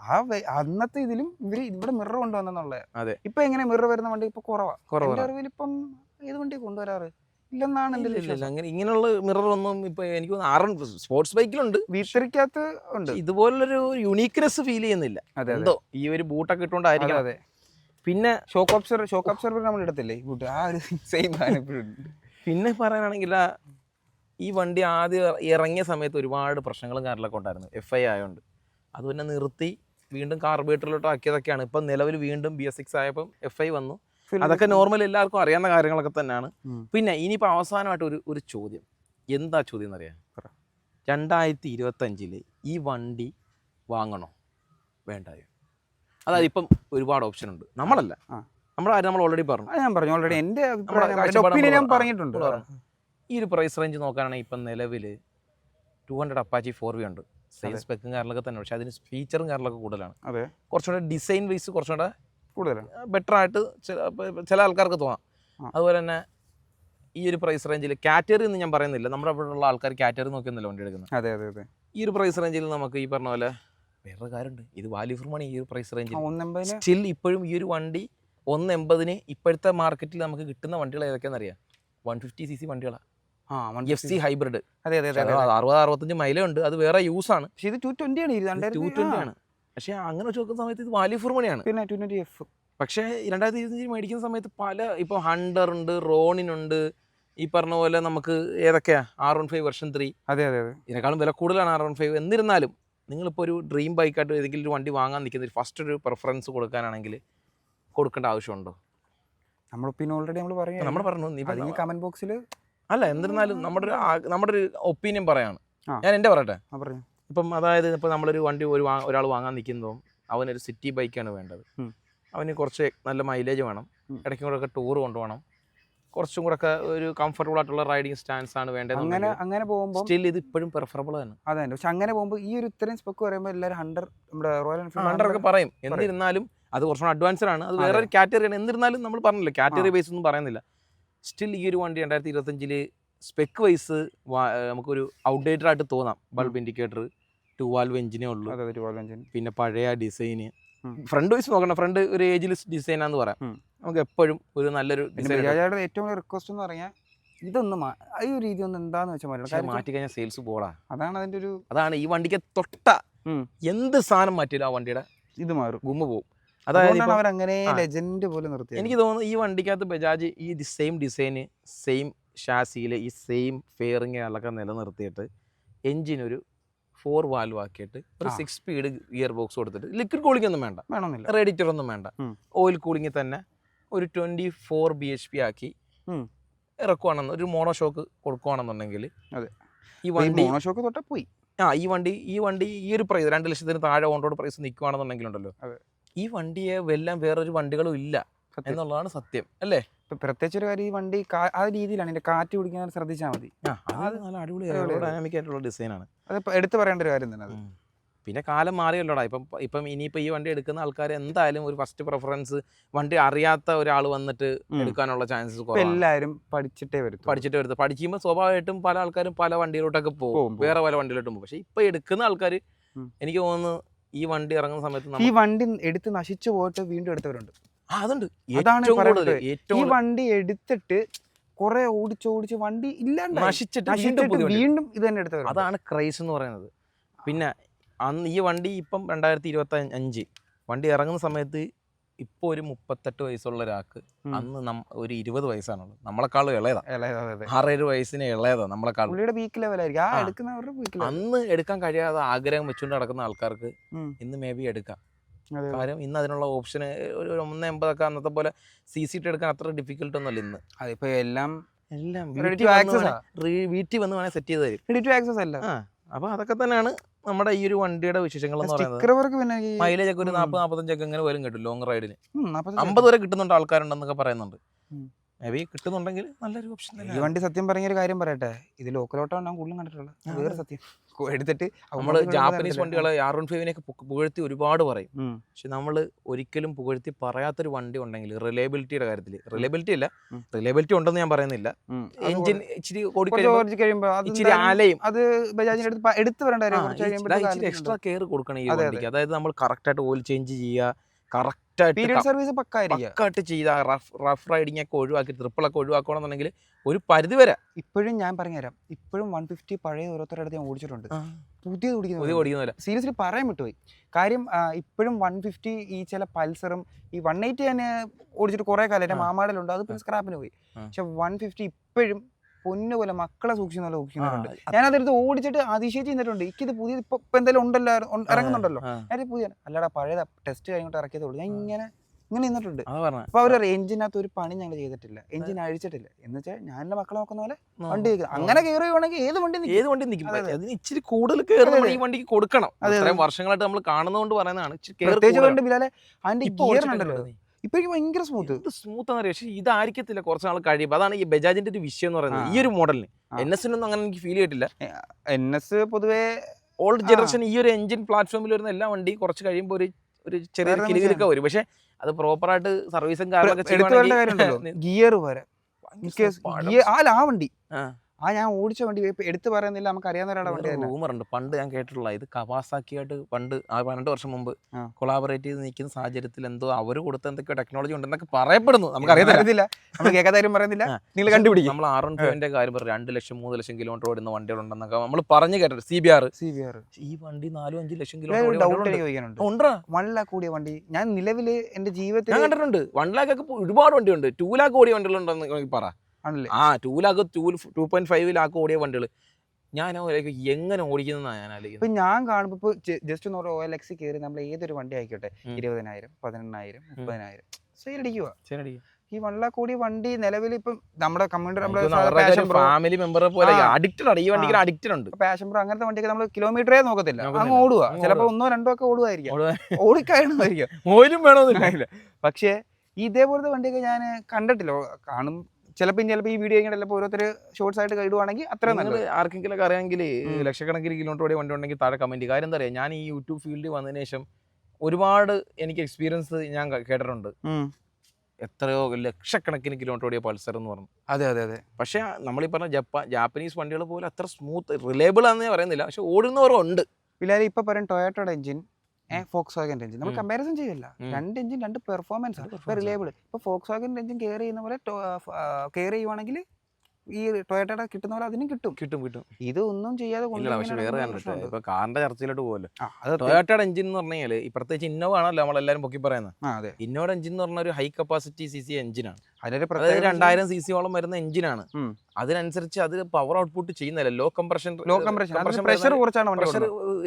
ആ അന്നത്തെ ഇതിലും ഇവർ ഇവിടെ മിറർ കൊണ്ടുവന്നുള്ളത് അതെ. ഇപ്പൊ എങ്ങനെ മിറർ വരുന്ന വണ്ടി ഇപ്പൊ കുറവാ. കുറവാ. ഇപ്പം ഏത് വണ്ടി കൊണ്ടുവരാറ്? ഇല്ലെന്നാണ് എന്റെ ഇല്ല, ഇല്ല, അങ്ങനെ ഇങ്ങനെയുള്ള മിറർ ഒന്നും ഇപ്പൊ എനിക്ക് തോന്നുന്നു ആറ് സ്പോർട്സ് ബൈക്കിലുണ്ട് വീട്ടറിക്കകത്ത് ഉണ്ട്. ഇതുപോലൊരു യുണീക്നെസ് ഫീൽ ചെയ്യുന്നില്ല. എന്തോ ഈ ഒരു ബൂട്ടൊക്കെ ഇട്ടുകൊണ്ടായിരിക്കും അതെ പിന്നെ ഷോക്ക് ഒബ്സർവർ ഷോക്ക് ഒബ്സർവർ നമ്മൾ ഇടത്തില്ലേ? ഈ ബൂട്ട് ആ ഒരു സെയിം പിന്നെ പറയാനാണെങ്കിൽ ആ ഈ വണ്ടി ആദ്യം ഇറങ്ങിയ സമയത്ത് ഒരുപാട് പ്രശ്നങ്ങളും കാര്യങ്ങളൊക്കെ ഉണ്ടായിരുന്നു. എഫ് ഐ ആയതുകൊണ്ട് അത് പിന്നെ നിർത്തി വീണ്ടും കാർബേറ്ററിലോട്ട് ആക്കിയതൊക്കെയാണ്. ഇപ്പം നിലവിൽ വീണ്ടും ബി എസ് സിക്സ് ആയപ്പം എഫ് ഐ വന്നു. അതൊക്കെ നോർമൽ എല്ലാവർക്കും അറിയാവുന്ന കാര്യങ്ങളൊക്കെ തന്നെയാണ്. പിന്നെ ഇനിയിപ്പോൾ അവസാനമായിട്ട് ഒരു ഒരു ചോദ്യം. എന്താ ചോദ്യം എന്നറിയാം. രണ്ടായിരത്തി ഇരുപത്തഞ്ചിൽ ഈ വണ്ടി വാങ്ങണോ? വേണ്ടായോ? അതായത് ഇപ്പം ഒരുപാട് ഓപ്ഷൻ ഉണ്ട്. നമ്മളല്ല. നമ്മുടെ കാര്യം നമ്മൾ ഓൾറെഡി പറഞ്ഞു. ഞാൻ പറഞ്ഞു. ഓൾറെഡി എന്റെ ഞാൻ പറഞ്ഞിട്ടുണ്ട്. ഈ ഒരു പ്രൈസ് റേഞ്ച് നോക്കുകയാണെങ്കിൽ ഇപ്പം നിലവിൽ two hundred Apache four V ഉണ്ട്. സെയിം. സ്പെക്കും കാര്യങ്ങളൊക്കെ തന്നെ പക്ഷേ അതിന് ഫീച്ചറും കാര്യങ്ങളൊക്കെ കൂടുതലാണ്. അതെ. കുറച്ചുകൂടെ ഡിസൈൻ വൈസ് കുറച്ചുകൂടെ കൂടുതലാണ്. ബെറ്റർ ആയിട്ട് ചില ആൾക്കാർക്ക് തോന്നാം. അതുപോലെ തന്നെ ഈ ഒരു പ്രൈസ് റേഞ്ചിൽ കാറ്റഗറി എന്ന് ഞാൻ പറയുന്നില്ല. നമ്മുടെ അവിടെ ഉള്ള ആൾക്കാർ കാറ്റഗറി നോക്കിയൊന്നുമല്ല വണ്ടി എടുക്കുന്നത്. അതെ അതെ അതെ. ഈ ഒരു പ്രൈസ് റേഞ്ചിൽ നമുക്ക് ഈ പറഞ്ഞ പോലെ വേറൊരു കാര്യമുണ്ട്. ഇത് വാല്യൂ ഫോർ മണി ഈ ഒരു പ്രൈസ് റേഞ്ചിൽ സ്റ്റിൽ ഇപ്പോഴും ഈ ഒരു വണ്ടി ഒന്ന് എൺപതിന് ഇപ്പോഴത്തെ മാർക്കറ്റിൽ നമുക്ക് കിട്ടുന്ന വണ്ടികൾ ഏതൊക്കെയാണെന്ന് അറിയാം? വൺ ഫിഫ്റ്റി സി സി വണ്ടികളാണ് എഫ് സി ഹൈബ്രിഡ് അതെ അതെ അറുപത് അറുപത്തഞ്ച് മൈലുണ്ട് അത് വേറെ യൂസ് ആണ്. പക്ഷെ ഇത് ടു ട്വന്റി ആണ് ടു ട്വന്റി ആണ്. പക്ഷേ അങ്ങനെ വെച്ച് നോക്കുന്ന സമയത്ത് ഇത് വാല്യൂ ഫോർ മണിയാണ് പിന്നെ ടു ട്വന്റി എഫ്. പക്ഷേ രണ്ടായിരത്തി ഇരുപത്തഞ്ചിൽ മേടിക്കുന്ന സമയത്ത് പല ഇപ്പോൾ ഹണ്ടർ ഉണ്ട് റോണിനുണ്ട് ഈ പറഞ്ഞ പോലെ നമുക്ക് ഏതൊക്കെയാ? R one five version three. അതെ അതെ അതെ. ഇതിനേക്കാളും വില കൂടുതലാണ് ആർ വൺ ഫൈവ്. എന്നിരുന്നാലും നിങ്ങളിപ്പോൾ ഒരു ഡ്രീം ബൈക്കായിട്ട് ഏതെങ്കിലും ഒരു വണ്ടി വാങ്ങാൻ നിൽക്കുന്ന ഫസ്റ്റ് ഒരു പ്രിഫറൻസ് കൊടുക്കാനാണെങ്കിൽ കൊടുക്കേണ്ട ആവശ്യമുണ്ടോ? നമ്മൾ പിന്നെ ഓൾറെഡി നമ്മൾ പറയാം. നമ്മൾ പറഞ്ഞു നീ കമന്റ് ബോക്സിൽ അല്ല എന്നിരുന്നാലും നമ്മുടെ ഒരു നമ്മുടെ ഒരു ഒപ്പീനിയൻ പറയാണ്. ഞാൻ എന്റെ പറയട്ടെ? പറഞ്ഞു. ഇപ്പം അതായത് ഇപ്പം നമ്മളൊരു വണ്ടി ഒരു ഒരാൾ വാങ്ങാൻ നിൽക്കുന്നതും അവനൊരു സിറ്റി ബൈക്കാണ് വേണ്ടത്. അവന് കുറച്ച് നല്ല മൈലേജ് വേണം. ഇടയ്ക്കും കൂടെ ഒക്കെ ടൂർ കൊണ്ടുപോകണം. കുറച്ചും കൂടെ ഒക്കെ ഒരു കംഫർട്ടബിൾ ആയിട്ടുള്ള റൈഡിങ് സ്റ്റാൻസ് ആണ് വേണ്ടത് അങ്ങനെ അങ്ങനെ പോകുമ്പോൾ സ്റ്റിൽ ഇത് ഇപ്പോഴും പ്രിഫറബിൾ ആണ്. അതെ പക്ഷെ അങ്ങനെ പോകുമ്പോൾ ഈ ഒരു ഇത്രയും സ്പെക്ക് പറയുമ്പോൾ എല്ലാവരും ഹൺഡർ നമ്മുടെ റോയൽ എൻഫീൽഡ് ഹൺഡ്രഡ് ഒക്കെ പറയും. എന്നിരുന്നാലും അത് കുറച്ചുകൂടെ അഡ്വാൻസ്ഡ് ആണ്. അത് വേറെ ഒരു കാറ്റഗറിയാണ് എന്നിരുന്നാലും നമ്മൾ പറഞ്ഞില്ല കാറ്റഗറി ബേസ് ഒന്നും പറയുന്നില്ല. സ്റ്റിൽ ഈ ഒരു വണ്ടി രണ്ടായിരത്തി ഇരുപത്തഞ്ചിൽ സ്പെക്ക് വൈസ് നമുക്കൊരു ഔട്ട്ഡേറ്റഡ് ആയിട്ട് തോന്നാം ബൾബ് ഇൻഡിക്കേറ്റർ ടു വാൽവ് എഞ്ചിനേ ഉള്ളൂ. പിന്നെ പഴയ ഡിസൈന് ഫ്രണ്ട് വൈസ് നോക്കണം ഫ്രണ്ട് ഒരു ഏജിലെസ് ഡിസൈനാന്ന് പറയാം. നമുക്ക് എപ്പോഴും ഒരു നല്ലൊരു ഡിസൈൻ ഏറ്റവും റിക്വസ്റ്റ് എന്ന് പറഞ്ഞാൽ ഇതൊന്നും ഈ ഒരു രീതി ഒന്നും എന്താന്ന് വെച്ചാൽ മാറ്റി കഴിഞ്ഞാൽ സെയിൽസ് പോടാ. അതാണ് അതിന്റെ ഒരു അതാണ് ഈ വണ്ടിക്ക് തൊട്ട എന്ത് സാധനം മാറ്റിയാലും ആ വണ്ടിയുടെ ഇത് മാറും. ഗുമ്മ പോകും അതായത് അവർ അങ്ങനെ ലെജൻഡ് പോലെ നിർത്തി എനിക്ക് തോന്നുന്നു ഈ വണ്ടിക്കകത്ത് ബജാജ് ഈ സെയിം ഡിസൈന് സെയിം ഷാസിയിൽ ഈ സെയിം ഫെയറിങ് അതൊക്കെ നിലനിർത്തിയിട്ട് ഒരു ഫോർ വാൽവ് ആക്കിയിട്ട് ഒരു. സിക്സ് സ്പീഡ് ഗിയർ ബോക്സ് കൊടുത്തിട്ട് ലിക്വിഡ് കൂളിംഗ് ഒന്നും വേണ്ട വേണമെന്നില്ല റേഡിറ്റർ ഒന്നും വേണ്ട ഓയിൽ കൂളിംഗ് തന്നെ ഒരു twenty four B H P ആക്കി. ഇറക്കുവാണെന്ന് ഒരു മോണോ ഷോക്ക് കൊടുക്കുവാണെന്നുണ്ടെങ്കിൽ അതെ. ഈ വണ്ടി മോണോ ഷോക്ക് തൊട്ടേ പോയി ആ ഈ വണ്ടി ഈ വണ്ടി ഈ ഒരു പ്രൈസ് രണ്ട് ലക്ഷത്തിന് താഴെ ഓൺ റോഡ് പ്രൈസ് നിൽക്കുവാണെന്നുണ്ടെങ്കിലുണ്ടല്ലോ അതെ. ഈ വണ്ടിയെ വെല്ലാൻ വേറൊരു വണ്ടികളും ഇല്ല. എന്നുള്ളതാണ് സത്യം. അല്ലേ? ഇപ്പൊ പ്രത്യേകിച്ച് ഒരു കാര്യം ഈ വണ്ടി ആ രീതിയിലാണ് എന്റെ കാറ്റ് പിടിക്കാൻ ശ്രദ്ധിച്ചാൽ മതി. അത് നല്ല അടിപൊളി. ഡൈനാമിക് ആയിട്ടുള്ള ഡിസൈനാണ് അത് എടുത്തു പറയേണ്ട ഒരു കാര്യം തന്നെ അത്. പിന്നെ കാലം മാറിയല്ലോടാ. ഇപ്പം ഇപ്പം ഇനിയിപ്പോൾ ഈ വണ്ടി എടുക്കുന്ന ആൾക്കാർ എന്തായാലും ഒരു ഫസ്റ്റ് പ്രിഫറൻസ് വണ്ടി അറിയാത്ത ഒരാൾ വന്നിട്ട് എടുക്കാനുള്ള ചാൻസസ് എല്ലാവരും പഠിച്ചിട്ടേ വരും പഠിച്ചിട്ട് വരുത്തു പഠിക്കുമ്പോൾ സ്വാഭാവികമായിട്ടും പല ആൾക്കാരും പല വണ്ടിയിലോട്ടൊക്കെ പോകും. വേറെ പല വണ്ടിയിലോട്ടും പോകും. പക്ഷേ ഇപ്പം എടുക്കുന്ന ആൾക്കാർ. എനിക്ക് തോന്നുന്നു ഈ വണ്ടി ഇറങ്ങുന്ന സമയത്ത് ഈ വണ്ടി എടുത്ത് നശിച്ചു പോയിട്ട് വീണ്ടും എടുത്തവരുണ്ട്. ആ, അതുണ്ട്. അതാണ് ഏറ്റവും കൂടുതൽ ഏറ്റവും ഈ വണ്ടി എടുത്തിട്ട് കുറെ ഓടിച്ചോടിച്ച് വണ്ടി ഇല്ലാണ്ട് നശിച്ചിട്ട് വീണ്ടും ഇത് തന്നെ എടുത്തത് അതാണ് ക്രൈസ് എന്ന് പറയുന്നത്. പിന്നെ അന്ന് ഈ വണ്ടി ഇപ്പം രണ്ടായിരത്തി ഇരുപത്തി അഞ്ച് വണ്ടി ഇറങ്ങുന്ന സമയത്ത് ഇപ്പോൾ ഒരു മുപ്പത്തെട്ട് വയസ്സുള്ള ഒരാൾക്ക് അന്ന് നം ഒരു ഇരുപത് വയസ്സാണുള്ളത്. നമ്മളെക്കാളും ഇളയതാ. ആറേഴ് വയസ്സിന് ഇളയതാ നമ്മളെക്കാളും. ലെവലായിരിക്കും അന്ന് എടുക്കാൻ കഴിയാതെ ആഗ്രഹം വെച്ചുകൊണ്ട് നടക്കുന്ന ആൾക്കാർക്ക്. ഇന്ന് മേ ബി എടുക്കാം. കാര്യം ഇന്ന് അതിനുള്ള ഓപ്ഷന് ഒരു ഒന്ന് എൺപതൊക്കെ അന്നത്തെ പോലെ സി സി ടി എടുക്കാൻ അത്ര ഡിഫിക്കൽട്ട് ഒന്നുമല്ല ഇന്ന്. അതിപ്പോ എല്ലാം എല്ലാം വീട്ടിൽ വന്ന് വേണേൽ സെറ്റ് ചെയ്ത് തരും. ആക്സസ് അല്ല. അപ്പൊ അതൊക്കെ തന്നെയാണ് നമ്മുടെ ഈ ഒരു വണ്ടിയുടെ വിശേഷങ്ങൾ എന്ന് പറയുന്നത്. മൈലേജ് ഒക്കെ ഒരു. നാൽപ്പത് നാൽപ്പത്തഞ്ചൊക്കെ ഇങ്ങനെ വരും കിട്ടും ലോങ് റൈഡിന് അമ്പത് വരെ കിട്ടുന്നുണ്ട് ആൾക്കാരുണ്ടെന്നൊക്കെ പറയുന്നുണ്ട്. മേബി കിട്ടുന്നുണ്ടെങ്കിൽ നല്ലൊരു ഓപ്ഷൻ ഈ വണ്ടി സത്യം പറഞ്ഞ ഒരു കാര്യം പറയട്ടെ. ഇത് ലോക്കലോട്ടാണ് ഞാൻ കൂടുതലും കണ്ടിട്ടുള്ളത്. വേറെ സത്യം. എടുത്തിട്ട് നമ്മൾ ജാപ്പനീസ്. വണ്ടികളെ ആർ വൺ ഫൈവിനെയൊക്കെ പുകഴ്ത്തി ഒരുപാട് പറയും. പക്ഷെ നമ്മൾ ഒരിക്കലും പുകഴ്ത്തി പറയാത്തൊരു വണ്ടി ഉണ്ടെങ്കിൽ റിലയബിലിറ്റിയുടെ കാര്യത്തിൽ റിലയബിലിറ്റി അല്ല ഉം. റിലയബിലിറ്റി ഉണ്ടെന്ന് ഞാൻ പറയുന്നില്ല എഞ്ചിൻ ഇച്ചിരി ഇച്ചിരി ആലയും അത് എടുത്ത് വരേണ്ട ഇച്ചിരി എക്സ്ട്രാ കെയർ കൊടുക്കണം ഈ. വണ്ടിക്ക് അതായത് നമ്മൾ കറക്റ്റ് ആയിട്ട് ഓയിൽ ചേഞ്ച് ചെയ്യുക കറക്റ്റായിട്ട് പീരിയഡ് സർവീസ് പക്ക ആയിരിക്കുക പക്കായിട്ട് ചെയ്ത റഫ് റൈഡിംഗ് ഒക്കെ ഒഴിവാക്കി ട്രിപ്പിളൊക്കെ ഒഴിവാക്കണമെന്നുണ്ടെങ്കിൽ ഒരു പരിധി വരെ. ഇപ്പോഴും ഞാൻ പറഞ്ഞുതരാം. ഇപ്പോഴും വൺ ഫിഫ്റ്റി പഴയ ഓരോരുത്തരുടെ അടുത്ത് ഞാൻ ഓടിച്ചിട്ടുണ്ട്. പുതിയത് ഓടിക്കുന്നത് ഓടിക്കുന്നില്ല സീരിയസ്ലി പറയാൻ വിട്ടുപോയി. കാര്യം ഇപ്പോഴും വൺ ഫിഫ്റ്റി ഈ ചില പൾസറും ഈ വൺ എയ്റ്റി തന്നെ ഓടിച്ചിട്ട് കുറെ കാലം എന്റെ ആ. മാമാടലുണ്ട്. അത് പിന്നെ സ്ക്രാപ്പിന് പോയി. പക്ഷെ വൺ ഫിഫ്റ്റി ഇപ്പോഴും പൊന്നു പോലെ മക്കളെ സൂക്ഷിക്കുന്ന പോലെ സൂക്ഷിക്കുന്നുണ്ട് ഞാനതെടുത്ത് ഓടിച്ചിട്ട് അതിശയിച്ച് ചെയ്തിട്ടുണ്ട് എനിക്കിത് പുതിയ ഇപ്പൊ ഇപ്പൊ എന്തായാലും ഉണ്ടല്ലോ ഇറങ്ങുന്നുണ്ടല്ലോ. ഞാനൊരു പുതിയ അല്ലടാ പഴയ ടെസ്റ്റ് കഴിഞ്ഞിട്ട് ഇറക്കിയതേ ഉള്ളൂ ഞാൻ ഇങ്ങനെ ഇങ്ങനെ നിന്നിട്ടുണ്ട്. അപ്പൊ അവർ എഞ്ചിനകത്ത് ഒരു പണി ഞങ്ങൾ ചെയ്തിട്ടില്ല. എഞ്ചിൻ അഴിച്ചിട്ടില്ല. എന്ന് വെച്ചാൽ ഞാൻ എന്റെ മക്കളെ നോക്കുന്ന പോലെ വണ്ടി. അങ്ങനെ കയറുകയാണെങ്കിൽ ഏത് വണ്ടി ഏത് വണ്ടി നിൽക്കും. അതിന് ഇച്ചിരി കൂടുതൽ അതെ. ഈ വണ്ടിക്ക് കൊടുക്കണം. അതെ, വർഷങ്ങളായിട്ട് നമ്മൾ കാണുന്നതുകൊണ്ട് പറയുന്നതാണ് പ്രത്യേകിച്ച് ബിലാലെ അതിന്റെ ഇപ്പൊ ഗിയർ ഓടിച്ചിട്ട് ഉണ്ടല്ലോ നീ. ഇപ്പൊ എനിക്ക് ഭയങ്കര സ്മൂത്ത് സ്മൂത്ത് ആണ് പക്ഷേ ഇതായിരിക്കത്തില്ല കുറച്ച് നാൾ കഴിയുമ്പോൾ അതാണ് ഈ ബജാജിന്റെ ഒരു വിഷയം എന്ന് പറയുന്നത്. ഈ ഒരു മോഡലിന്. എൻ എസിനൊന്നും അങ്ങനെ എനിക്ക് ഫീൽ ചെയ്തിട്ടില്ല. എൻ എസ് പൊതുവേ ഓൾഡ് ജനറേഷൻ ഈ ഒരു എഞ്ചിൻ പ്ലാറ്റ്ഫോമിൽ വരുന്ന എല്ലാ വണ്ടി കുറച്ച് കഴിയുമ്പോൾ ഒരു ഒരു ചെറിയ കിലുകിലൊക്കെ വരും. പക്ഷെ അത് പ്രോപ്പറായിട്ട് സർവീസും കാര്യങ്ങളൊക്കെ ഗിയർ വരെ. ആ വണ്ടി. ആ. ഞാൻ ഓടിച്ച വണ്ടി ഇപ്പൊ എടുത്തു പറയുന്നില്ല നമുക്ക് അറിയാവുന്ന ഒരാളുടെ വണ്ടി തന്നെ. റൂമർ ഉണ്ട്. പണ്ട് ഞാൻ കേട്ടിട്ടുള്ള ഇത് കവാസാക്കിയായിട്ട് പണ്ട് ആ പന്ത്രണ്ട് വർഷം മുമ്പ് കൊളാബറേറ്റ് ചെയ്ത് നിൽക്കുന്ന സാഹചര്യത്തിൽ എന്തോ അവർ കൊടുത്ത എന്തൊക്കെയോ ടെക്നോളജി ഉണ്ടെന്നൊക്കെ പറയപ്പെടുന്നു. നമുക്ക് അറിയത്തില്ല. നമ്മൾ കേൾക്കാത്ത പറയുന്നില്ല. നിങ്ങൾ കണ്ടുപിടിക്കും. നമ്മൾ ആർ വൺ ഫൈവിന്റെ കാര്യം പറയും. രണ്ട് ലക്ഷം മൂന്ന് ലക്ഷം കിലോമീറ്റർ ഓടുന്ന വണ്ടികളുണ്ടെന്നൊക്കെ നമ്മൾ പറഞ്ഞു കേട്ടിട്ട് C B R C B R ഈ വണ്ടി നാലും അഞ്ച് ലക്ഷം കിലോമീറ്റർ വൺ ലാക്ക് കൂടിയ വണ്ടി. ഞാൻ നിലവിൽ എന്റെ ജീവിതത്തിൽ ഞാൻ കണ്ടിട്ടുണ്ട്. വൺ ലാക്ക് ഒക്കെ ഒരുപാട് വണ്ടിയുണ്ട്. ടൂ ലാക്ക് കൂടിയ വണ്ടികളുണ്ടെന്ന് പറ. ആണല്ലേ? ആ ടൂലാക്ക് ടൂൽ two two point five lakh ഓടിയ വണ്ടികൾ ഞാൻ എങ്ങനെ ഓടിക്കുന്നതാണ് ഞാൻ ഇപ്പൊ ആലോചിക്കുന്നത് ഞാൻ കാണുമ്പോൾ ഇപ്പൊ ജസ്റ്റ് ഒന്ന് ഓ എൽ എക്സ് കയറി നമ്മൾ ഏതൊരു വണ്ടി ആയിക്കോട്ടെ. ഇരുപതിനായിരം പതിനെണ്ണായിരം മുപ്പതിനായിരം. സെയിലടിക്കുക അടിക്കുക ഈ വൺ ലാക്ക് കൂടി വണ്ടി നിലവിൽ ഇപ്പം നമ്മുടെ ഫാമിലി മെമ്പറെ പോലെ. അഡിക്റ്റഡ് ആണ്. ഈ വണ്ടിക്ക് അഡിക്റ്റഡ് ഉണ്ട്. പാഷൻ പ്രോ അങ്ങനത്തെ വണ്ടിയൊക്കെ നമ്മൾ കിലോമീറ്ററേ നോക്കത്തില്ല. അങ്ങ്. ഓടുക ചിലപ്പോ. ഒന്നോ രണ്ടോ ഒക്കെ ഓടുമായിരിക്കും ഓടിക്കായിരിക്കും ഓടിക്കഴിയണമായിരിക്കും ഓയിലും വേണമെന്നില്ല. പക്ഷേ ഇതേപോലത്തെ വണ്ടിയൊക്കെ ഞാൻ കണ്ടിട്ടില്ല. കാണും ചിലപ്പോൾ ചിലപ്പോൾ ഈ വീഡിയോ ഇങ്ങനെ ചിലപ്പോൾ ഓരോരുത്തർ ഷോർട്സ് ആയിട്ട് ഇടുവാണെങ്കിൽ അത്ര നിങ്ങൾ നല്ലത്. ആർക്കെങ്കിലും ഒക്കെ അറിയാമെങ്കിൽ. ലക്ഷക്കണക്കിന് കിലോമീറ്റർ ഓടി വണ്ടി ഉണ്ടെങ്കിൽ താഴെ കമന്റ് കാര്യം എന്താ പറയുക ഞാൻ ഈ യൂട്യൂബ് ഫീൽഡിൽ വന്നതിന് ശേഷം ഒരുപാട് എനിക്ക് എക്സ്പീരിയൻസ് ഞാൻ കേട്ടിട്ടുണ്ട്. എത്രയോ ലക്ഷക്കണക്കിന് കിലോമീറ്റർ ഓടിയ പൾസർ എന്ന് പറഞ്ഞു. അതെ അതെ അതെ. പക്ഷേ നമ്മളീ പറഞ്ഞ ജപ്പാൻ ജാപ്പനീസ് വണ്ടികൾ പോലെ അത്ര സ്മൂത്ത് റിലയബിൾ ആണെന്ന് പറയുന്നില്ല. പക്ഷെ ഓടുന്നവരുണ്ട്. പിള്ളേർ ഇപ്പൊ പറയും ടൊയോട്ടയുടെ എഞ്ചിൻ ഫോക്സ് വാഗൻ എഞ്ചിൻ നമ്മൾ കമ്പാരിസൺ ചെയ്യില്ല. രണ്ട് എഞ്ചിൻ രണ്ട് പെർഫോമൻസ് ആണ്. റിലേബിൾ ഇപ്പൊ ഫോക്സ് വാഗൻ എഞ്ചിൻ കെയർ ചെയ്യുന്ന പോലെ കെയർ ചെയ്യുവാണെങ്കിൽ ഈ ടൊയോട്ടയുടെ കിട്ടുന്ന പോലെ അതിനും കിട്ടും. കിട്ടും കിട്ടും. ഇതൊന്നും ഒന്നും ചെയ്യാതെ പക്ഷെ വേറെ. ഇപ്പൊ കാറിന്റെ ചർച്ചയിലോട്ട് പോകുമല്ലോ ആ, ടൊയോട്ടയുടെ എഞ്ചിൻ എന്ന് പറഞ്ഞു കഴിഞ്ഞാൽ പ്രത്യേകിച്ച് ഇന്നോവ ആണല്ലോ നമ്മളെല്ലാരും പൊക്കി പറയുന്നത് അതെ. ഇന്നോയുടെ എഞ്ചിൻ എന്ന് പറഞ്ഞ ഒരു ഹൈ കപ്പാസിറ്റി സി സി എഞ്ചിനാണ് അതിനൊരു അതായത് രണ്ടായിരം സി സിയോളം വരുന്ന എഞ്ചിനാണ് അതിനനുസരിച്ച് അത് പവർ ഔട്ട്പുട്ട് ചെയ്യുന്നില്ല low compression low compression pressure കുറച്ചാണ് പ്രഷർ.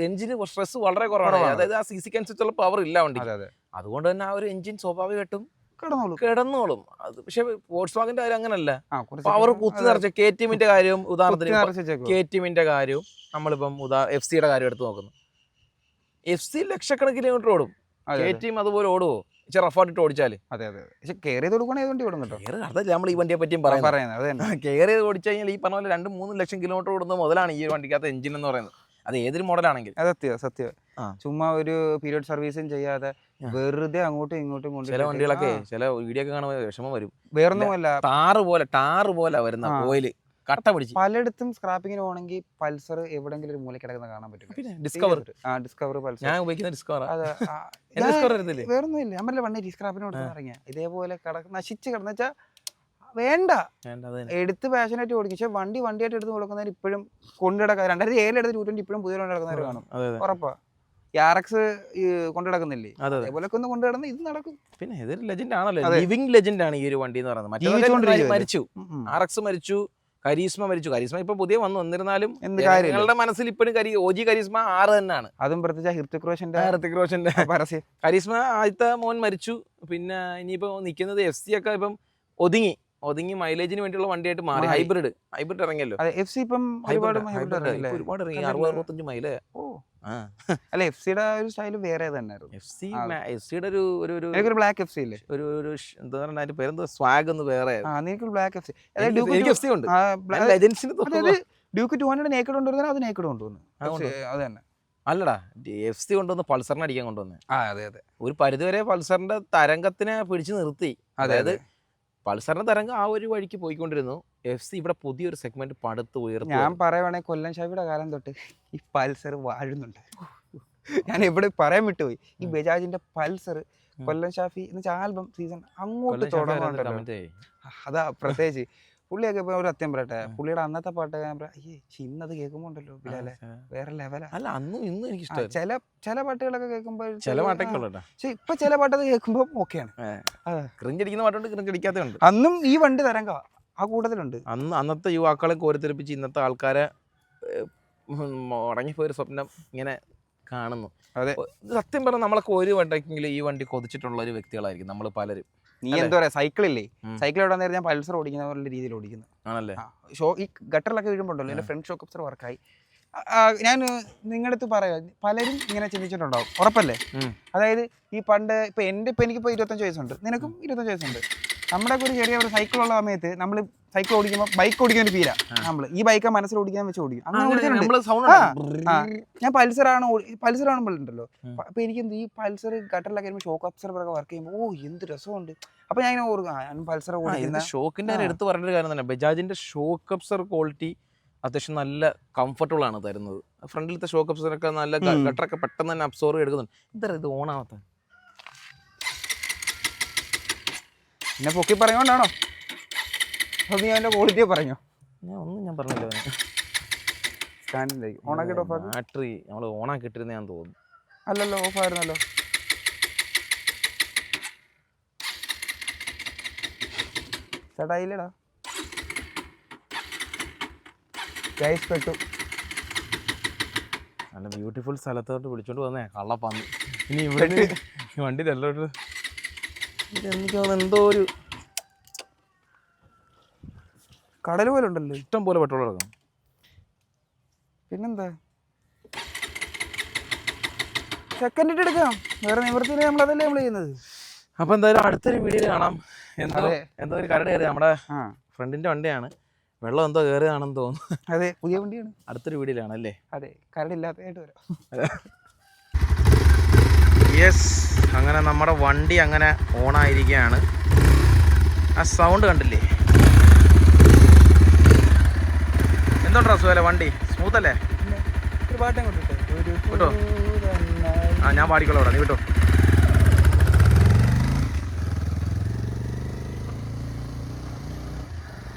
എഞ്ചിന് സ്ട്രെസ് വളരെ കുറവാണ്. അതായത് ആ സി സിക്ക് അനുസരിച്ചുള്ള പവർ ഇല്ല വണ്ടി അതെ അതെ. അതുകൊണ്ട് തന്നെ ആ ഒരു എഞ്ചിൻ സ്വാഭാവികമായിട്ടും കിടന്നോളൂ. കിടന്നോളും. അത് പക്ഷെ സ്പോർട്സ് വാഗിന്റെ കാര്യം അങ്ങനല്ല. അവർ കുത്തി നിറച്ച കെ ടി എമ്മിന്റെ കാര്യവും ഉദാഹരണത്തിന്. കെ ടി എമ്മിന്റെ കാര്യവും നമ്മളിപ്പം ഉദാ എഫ് സിയുടെ കാര്യം എടുത്ത് നോക്കുന്നു. എഫ് സി ലക്ഷക്കണക്കിന് കിലോമീറ്റർ ഓടും. കെ. ടി അതുപോലെ ഓടുവോ? ഇച്ചിരി റഫായിട്ട് ഓടിച്ചാൽ. അതെ അതെ പക്ഷെ കെയർ ചെയ്ത് കൊടുക്കണേ ഏത് വണ്ടി ഓടും കേട്ടോ അതല്ല നമ്മൾ ഈ വണ്ടിയെ പറ്റിയും പറയാം പറയുന്നത്. ചെയ്ത് ഓടിച്ചു കഴിഞ്ഞാൽ ഈ പറഞ്ഞ പോലെ രണ്ട് മൂന്ന് ലക്ഷം കിലോമീറ്റർ ഓടുന്ന മുതലാണ് ഈ വണ്ടിക്കകത്ത് എഞ്ചിൻ എന്ന് പറയുന്നത്. അത് ഏതൊരു മോഡലാണെങ്കിൽ അത് സത്യം സത്യം. ചുമ്മാ ഒരു പീരിയഡ് സർവീസും ചെയ്യാതെ. വെറുതെ അങ്ങോട്ടും ഇങ്ങോട്ടും കൊണ്ട് ചില വണ്ടികളൊക്കെ ചില വീഡിയോ ഒക്കെ കാണുമ്പോൾ വിഷമം വരും. വേറൊന്നുമല്ല. ടാറ് പോലെ ടാറ് പോലെ വരുന്ന. ഓയിൽ കട്ട പിടിച്ച്. പലയിടത്തും സ്ക്രാപ്പിങ്ങിന് പോകണമെങ്കിൽ പൾസർ എവിടെങ്കിലും ഒരു മൂല കിടക്കുന്ന കാണാൻ പറ്റും ഡിസ്കവർ ആ ഡിസ്കവർ പൾസർ ഞാൻ ഉപയോഗിക്കുന്ന ഡിസ്കവർ ഡിസ്കവർ വരുന്നില്ലേ വേറൊന്നുമില്ല. പറഞ്ഞില്ല വണ്ടി സ്ക്രാപ്പിനോട് ഇറങ്ങിയ. ഇതേപോലെ കിടക്കുന്ന നശിച്ച് കിടന്നു വെച്ചാൽ വേണ്ട. എടുത്ത് പാഷനായിട്ട് ഓടിക്കും. പക്ഷെ വണ്ടി വണ്ടിയായിട്ട് എടുത്ത് കൊടുക്കുന്നവർ ഇപ്പോഴും കൊണ്ടുനടക്കാൻ രണ്ടായിരത്തി ഏഴിലെടുത്ത് ടൂ ട്വന്റി ഇപ്പോഴും പുതിയ കൊണ്ടുനടക്കുന്നവർ കാണും. ഉറപ്പാ യാറക്സ് ആർ എക്സ് കൊണ്ടു നടക്കുന്നില്ലേ അതെ അതെ. ഒന്ന് കൊണ്ടു നടന്ന് ഇത് നടക്കും. പിന്നെ ഇതൊരു ലെജൻഡ് ആണല്ലോ. ലിവിംഗ് ലെജൻഡ് ആണ് ഈ ഒരു വണ്ടി എന്ന് പറയുന്നത്? മരിച്ചു. ആർഎക്സ് മരിച്ചു കരീസ്മ മരിച്ചു. കരീസ്മ ഇപ്പൊ പുതിയ വന്നു. എന്നിരുന്നാലും ജനങ്ങളുടെ മനസ്സിൽ ഇപ്പോഴും കരി ഓജി കരീസ്മ ആറ് തന്നെയാണ്. അതും പ്രത്യേകിച്ച് ഹൃത്തിക് റോഷന്റെ ഋത്തിക് റോഷന്റെ. പരസ്യം. കരീസ്മ ആദ്യത്തെ മോൻ മരിച്ചു. പിന്നെ ഇനിയിപ്പോ നിൽക്കുന്നത് എഫ് സി ഒക്കെ ഇപ്പം ഒതുങ്ങി. ഒതുങ്ങി മൈലേജിന് വേണ്ടിയുള്ള വണ്ടിയായിട്ട് മാറി. ഹൈബ്രിഡ് ഹൈബ്രിഡ് ഇറങ്ങിയല്ലോ. എഫ് സി ഇപ്പം ഒരുപാട്? ഒരുപാട് ഇറങ്ങി. അറുപത് അറുപത്തഞ്ച് മൈൽ ഓ. അല്ല എഫ് സിയുടെ ഒരു സ്റ്റൈൽ വേറെ തന്നെയായിരുന്നു. എഫ് സി എഫ് സിയുടെ ഒരു ഒരു ഒരു ബ്ലാക്ക് എഫ് സി ഇല്ലേ? ഒരു ഒരു എന്താ പറയുക അതിന്റെ എന്താ സ്വാഗ് ഒന്ന് വേറെ. ബ്ലാക്ക് എഫ് സി എനിക്ക് എനിക്ക് എഫ് സി ഉണ്ട്. ഡ്യൂക്ക് ടു ഹൺഡ്രഡ് നേക്കഡ് കൊണ്ടുവരുന്നത് അത് നേക്കഡ് കൊണ്ടുവന്നു. അത് തന്നെ. അല്ലടാ എഫ് സി കൊണ്ടുവന്ന് പൾസറിനെ അടിക്കാൻ കൊണ്ടുവന്നു അതെ അതെ. ഒരു പരിധിവരെ പൾസറിന്റെ തരംഗത്തിനെ പിടിച്ചു നിർത്തി. അതായത് അതെ പൾസറിന്റെ തരംഗം ആ ഒരു വഴിക്ക് പോയിക്കൊണ്ടിരുന്നു. എഫ് സി ഇവിടെ പുതിയൊരു സെഗ്മെന്റ് പടുത്ത് ഉയർന്നു ഞാൻ പറയുവാണെങ്കിൽ കൊല്ലം ഷാഫിയുടെ കാലം തൊട്ട് ഈ പൾസർ വാഴുന്നുണ്ട്. ഞാൻ എവിടെ പറയാൻ വിട്ടുപോയി. ഈ ബജാജിന്റെ പൾസർ. കൊല്ലം ഷാഫി എന്ന് വെച്ചാൽ ആൽബം സീസൺ അങ്ങോട്ട് തുടങ്ങുന്നുണ്ടല്ലോ. അതാ പ്രത്യേകിച്ച്. പുള്ളിയൊക്കെ ഇപ്പൊ ഒരു അത്യം പറയട്ടെ പുള്ളിയുടെ അന്നത്തെ പാട്ട് ഞാൻ പറയാം അയ്യേ ശ്ശി, ഇന്നത് കേൾക്കുമ്പോ ഉണ്ടല്ലോ ബിലാലെ വേറെ ലെവലാ അല്ല അന്നും ഇന്നും എനിക്ക് ഇഷ്ടം ചില ചില പാട്ടുകളൊക്കെ കേൾക്കുമ്പോ ചില പാട്ടൊക്കെ പക്ഷെ ഇപ്പൊ ചില പാട്ടൊക്കെ കേൾക്കുമ്പോ ഓക്കെയാണ്. ക്രിഞ്ചടിക്കുന്ന പാട്ടുണ്ട് ക്രിഞ്ചടിക്കാത്തതുണ്ട്. അന്നും ഈ വണ്ടി തരങ്ക ആ കൂട്ടത്തിലുണ്ട്. അന്ന് അന്നത്തെ യുവാക്കളെ കോരിത്തെറിപ്പിച്ച് ഇന്നത്തെ ആൾക്കാരെ ഏഹ്, ഉം, മുടങ്ങിപ്പോയൊരു സ്വപ്നം ഇങ്ങനെ കാണുന്നു. അതെ. സത്യം പറഞ്ഞാൽ നമ്മളൊക്കെ ഒരു വണ്ടെങ്കിൽ ഈ വണ്ടി കൊതിച്ചിട്ടുള്ള ഒരു വ്യക്തികളായിരിക്കും നമ്മൾ പലരും. നീ? എന്താ പറയാ സൈക്കിളില്ലേ. സൈക്കിൾ എവിടെ നേരം ഞാൻ പൾസർ ഓടിക്കുന്ന പോലെ രീതിയിൽ ഓടിക്കുന്നത് ആണല്ലേ? ഷോ ഈ ഗട്ടറിലൊക്കെ വീഴുമ്പോണ്ടല്ലോ എന്റെ ഫ്രണ്ട് ഷോക്ക് അപ്സർ വർക്കായി ഞാൻ നിങ്ങളുടെ അടുത്ത് പറയാം പലരും ഇങ്ങനെ ചിന്തിച്ചിട്ടുണ്ടാവും ഉറപ്പല്ലേ? അതായത് ഈ പണ്ട് ഇപ്പൊ എന്റെ ഇപ്പൊ എനിക്കിപ്പോ ഇരുപത്തഞ്ച് വയസ്സുണ്ട്. നിനക്കും ഇരുപത്തഞ്ച് വയസ്സുണ്ട്. നമ്മുടെ ഒരു ചെറിയ ഒരു സൈക്കിൾ ഉള്ള സമയത്ത് നമ്മൾ സൈക്കിൾ ഓടിക്കുമ്പോൾ ബൈക്ക് ഓടിക്കുന്ന ഒരു ഫീല. നമ്മൾ ഈ ബൈക്ക് മനസ്സിൽ ഓടിക്കാൻ വെച്ച് ഓടിക്കും അങ്ങനെ ഓടിച്ചിട്ടുണ്ട്. ഞാൻ പൾസറാണ് പൾസർ ആണുമ്പോഴുണ്ടല്ലോ. അപ്പൊ എനിക്ക് എന്ത് ഈ പൾസർ ഗട്ടറിലൊക്കെ ഷോക്ക് അബ്സർവർ വർക്ക് ചെയ്യുമ്പോൾ ഓ എന്ത് രസമുണ്ട് അപ്പൊ ഞാൻ ഇങ്ങനെ ഓർക്കും പൾസർ ഓടിക്കുന്ന ഷോക്കിന്റെ. എടുത്ത് പറഞ്ഞൊരു കാര്യം തന്നെ ബജാജിന്റെ ഷോക്ക് അബ്സർ ക്വാളിറ്റി അത്യാവശ്യം നല്ല കംഫർട്ടബിൾ ആണ് തരുന്നത് ഫ്രണ്ടിലത്തെ ഷോക്ക് അബ്സറൊക്കെ നല്ല. ഗട്ടറൊക്കെ പെട്ടെന്ന് തന്നെ അബ്സോർവ് എടുക്കുന്നുണ്ട് എന്താ ഇത് ഓണാവാത്ത എന്നെ പൊക്കി പറഞ്ഞോണ്ടാണോ അപ്പൊ നീ അവന്റെ ക്വാളിറ്റിയെ പറഞ്ഞോ? ഞാൻ ഒന്നും ഞാൻ പറഞ്ഞില്ല സ്റ്റാൻഡിലേക്ക് ഓണാക്കിട്ട് ഓഫ് ബാറ്ററി നമ്മൾ ഓണാക്കിട്ടിരുന്ന ഞാൻ തോന്നുന്നു. അല്ലല്ലോ ഓഫ് ആയിരുന്നല്ലോ. ചേട്ടാ ഇല്ലടാ ഗൈസ് പെട്ടു. നല്ല ബ്യൂട്ടിഫുൾ സ്ഥലത്തോട്ട് വിളിച്ചോണ്ട് വന്നേ. കള്ളപ്പന്നി ഇനി ഇവിടെ ഈ വണ്ടിയിൽ എല്ലോട്ട് എനിക്ക് തോന്നുന്നു എന്തോ ഒരു കടൽ പോലെ ഉണ്ടല്ലോ. ഇഷ്ടം പോലെ പെട്രോൾ ഇറക്കണം പിന്നെന്താ? സെക്കൻഡ് ഇട്ട് എടുക്കാം. വേറെ നിവർത്തി നമ്മൾ അതല്ലേ നമ്മൾ ചെയ്യുന്നത്. അപ്പൊ എന്തായാലും അടുത്തൊരു വീഡിയോ കാണാം. എന്താ. എന്തോ ഒരു കരട് കയറി നമ്മുടെ ഫ്രണ്ടിന്റെ വണ്ടിയാണ്. വെള്ളം എന്തോ കയറിയതാണെന്ന് തോന്നുന്നു. അതെ പുതിയ വണ്ടിയാണ്. അടുത്തൊരു വീഡിയോയിലാണ് അല്ലേ? അതെ കരടില്ലാത്തതായിട്ട് വരാം. യെസ് അങ്ങനെ നമ്മുടെ വണ്ടി അങ്ങനെ ഓണായിരിക്കുകയാണ്. ആ സൗണ്ട് കണ്ടില്ലേ? എന്തുണ്ടാ സുഖല്ലേ വണ്ടി? സ്മൂത്തല്ലേ ഒരു പാട്ടം കേട്ടോ? ആ ഞാൻ പാടിക്കോളാം നീ വിട്ടോ?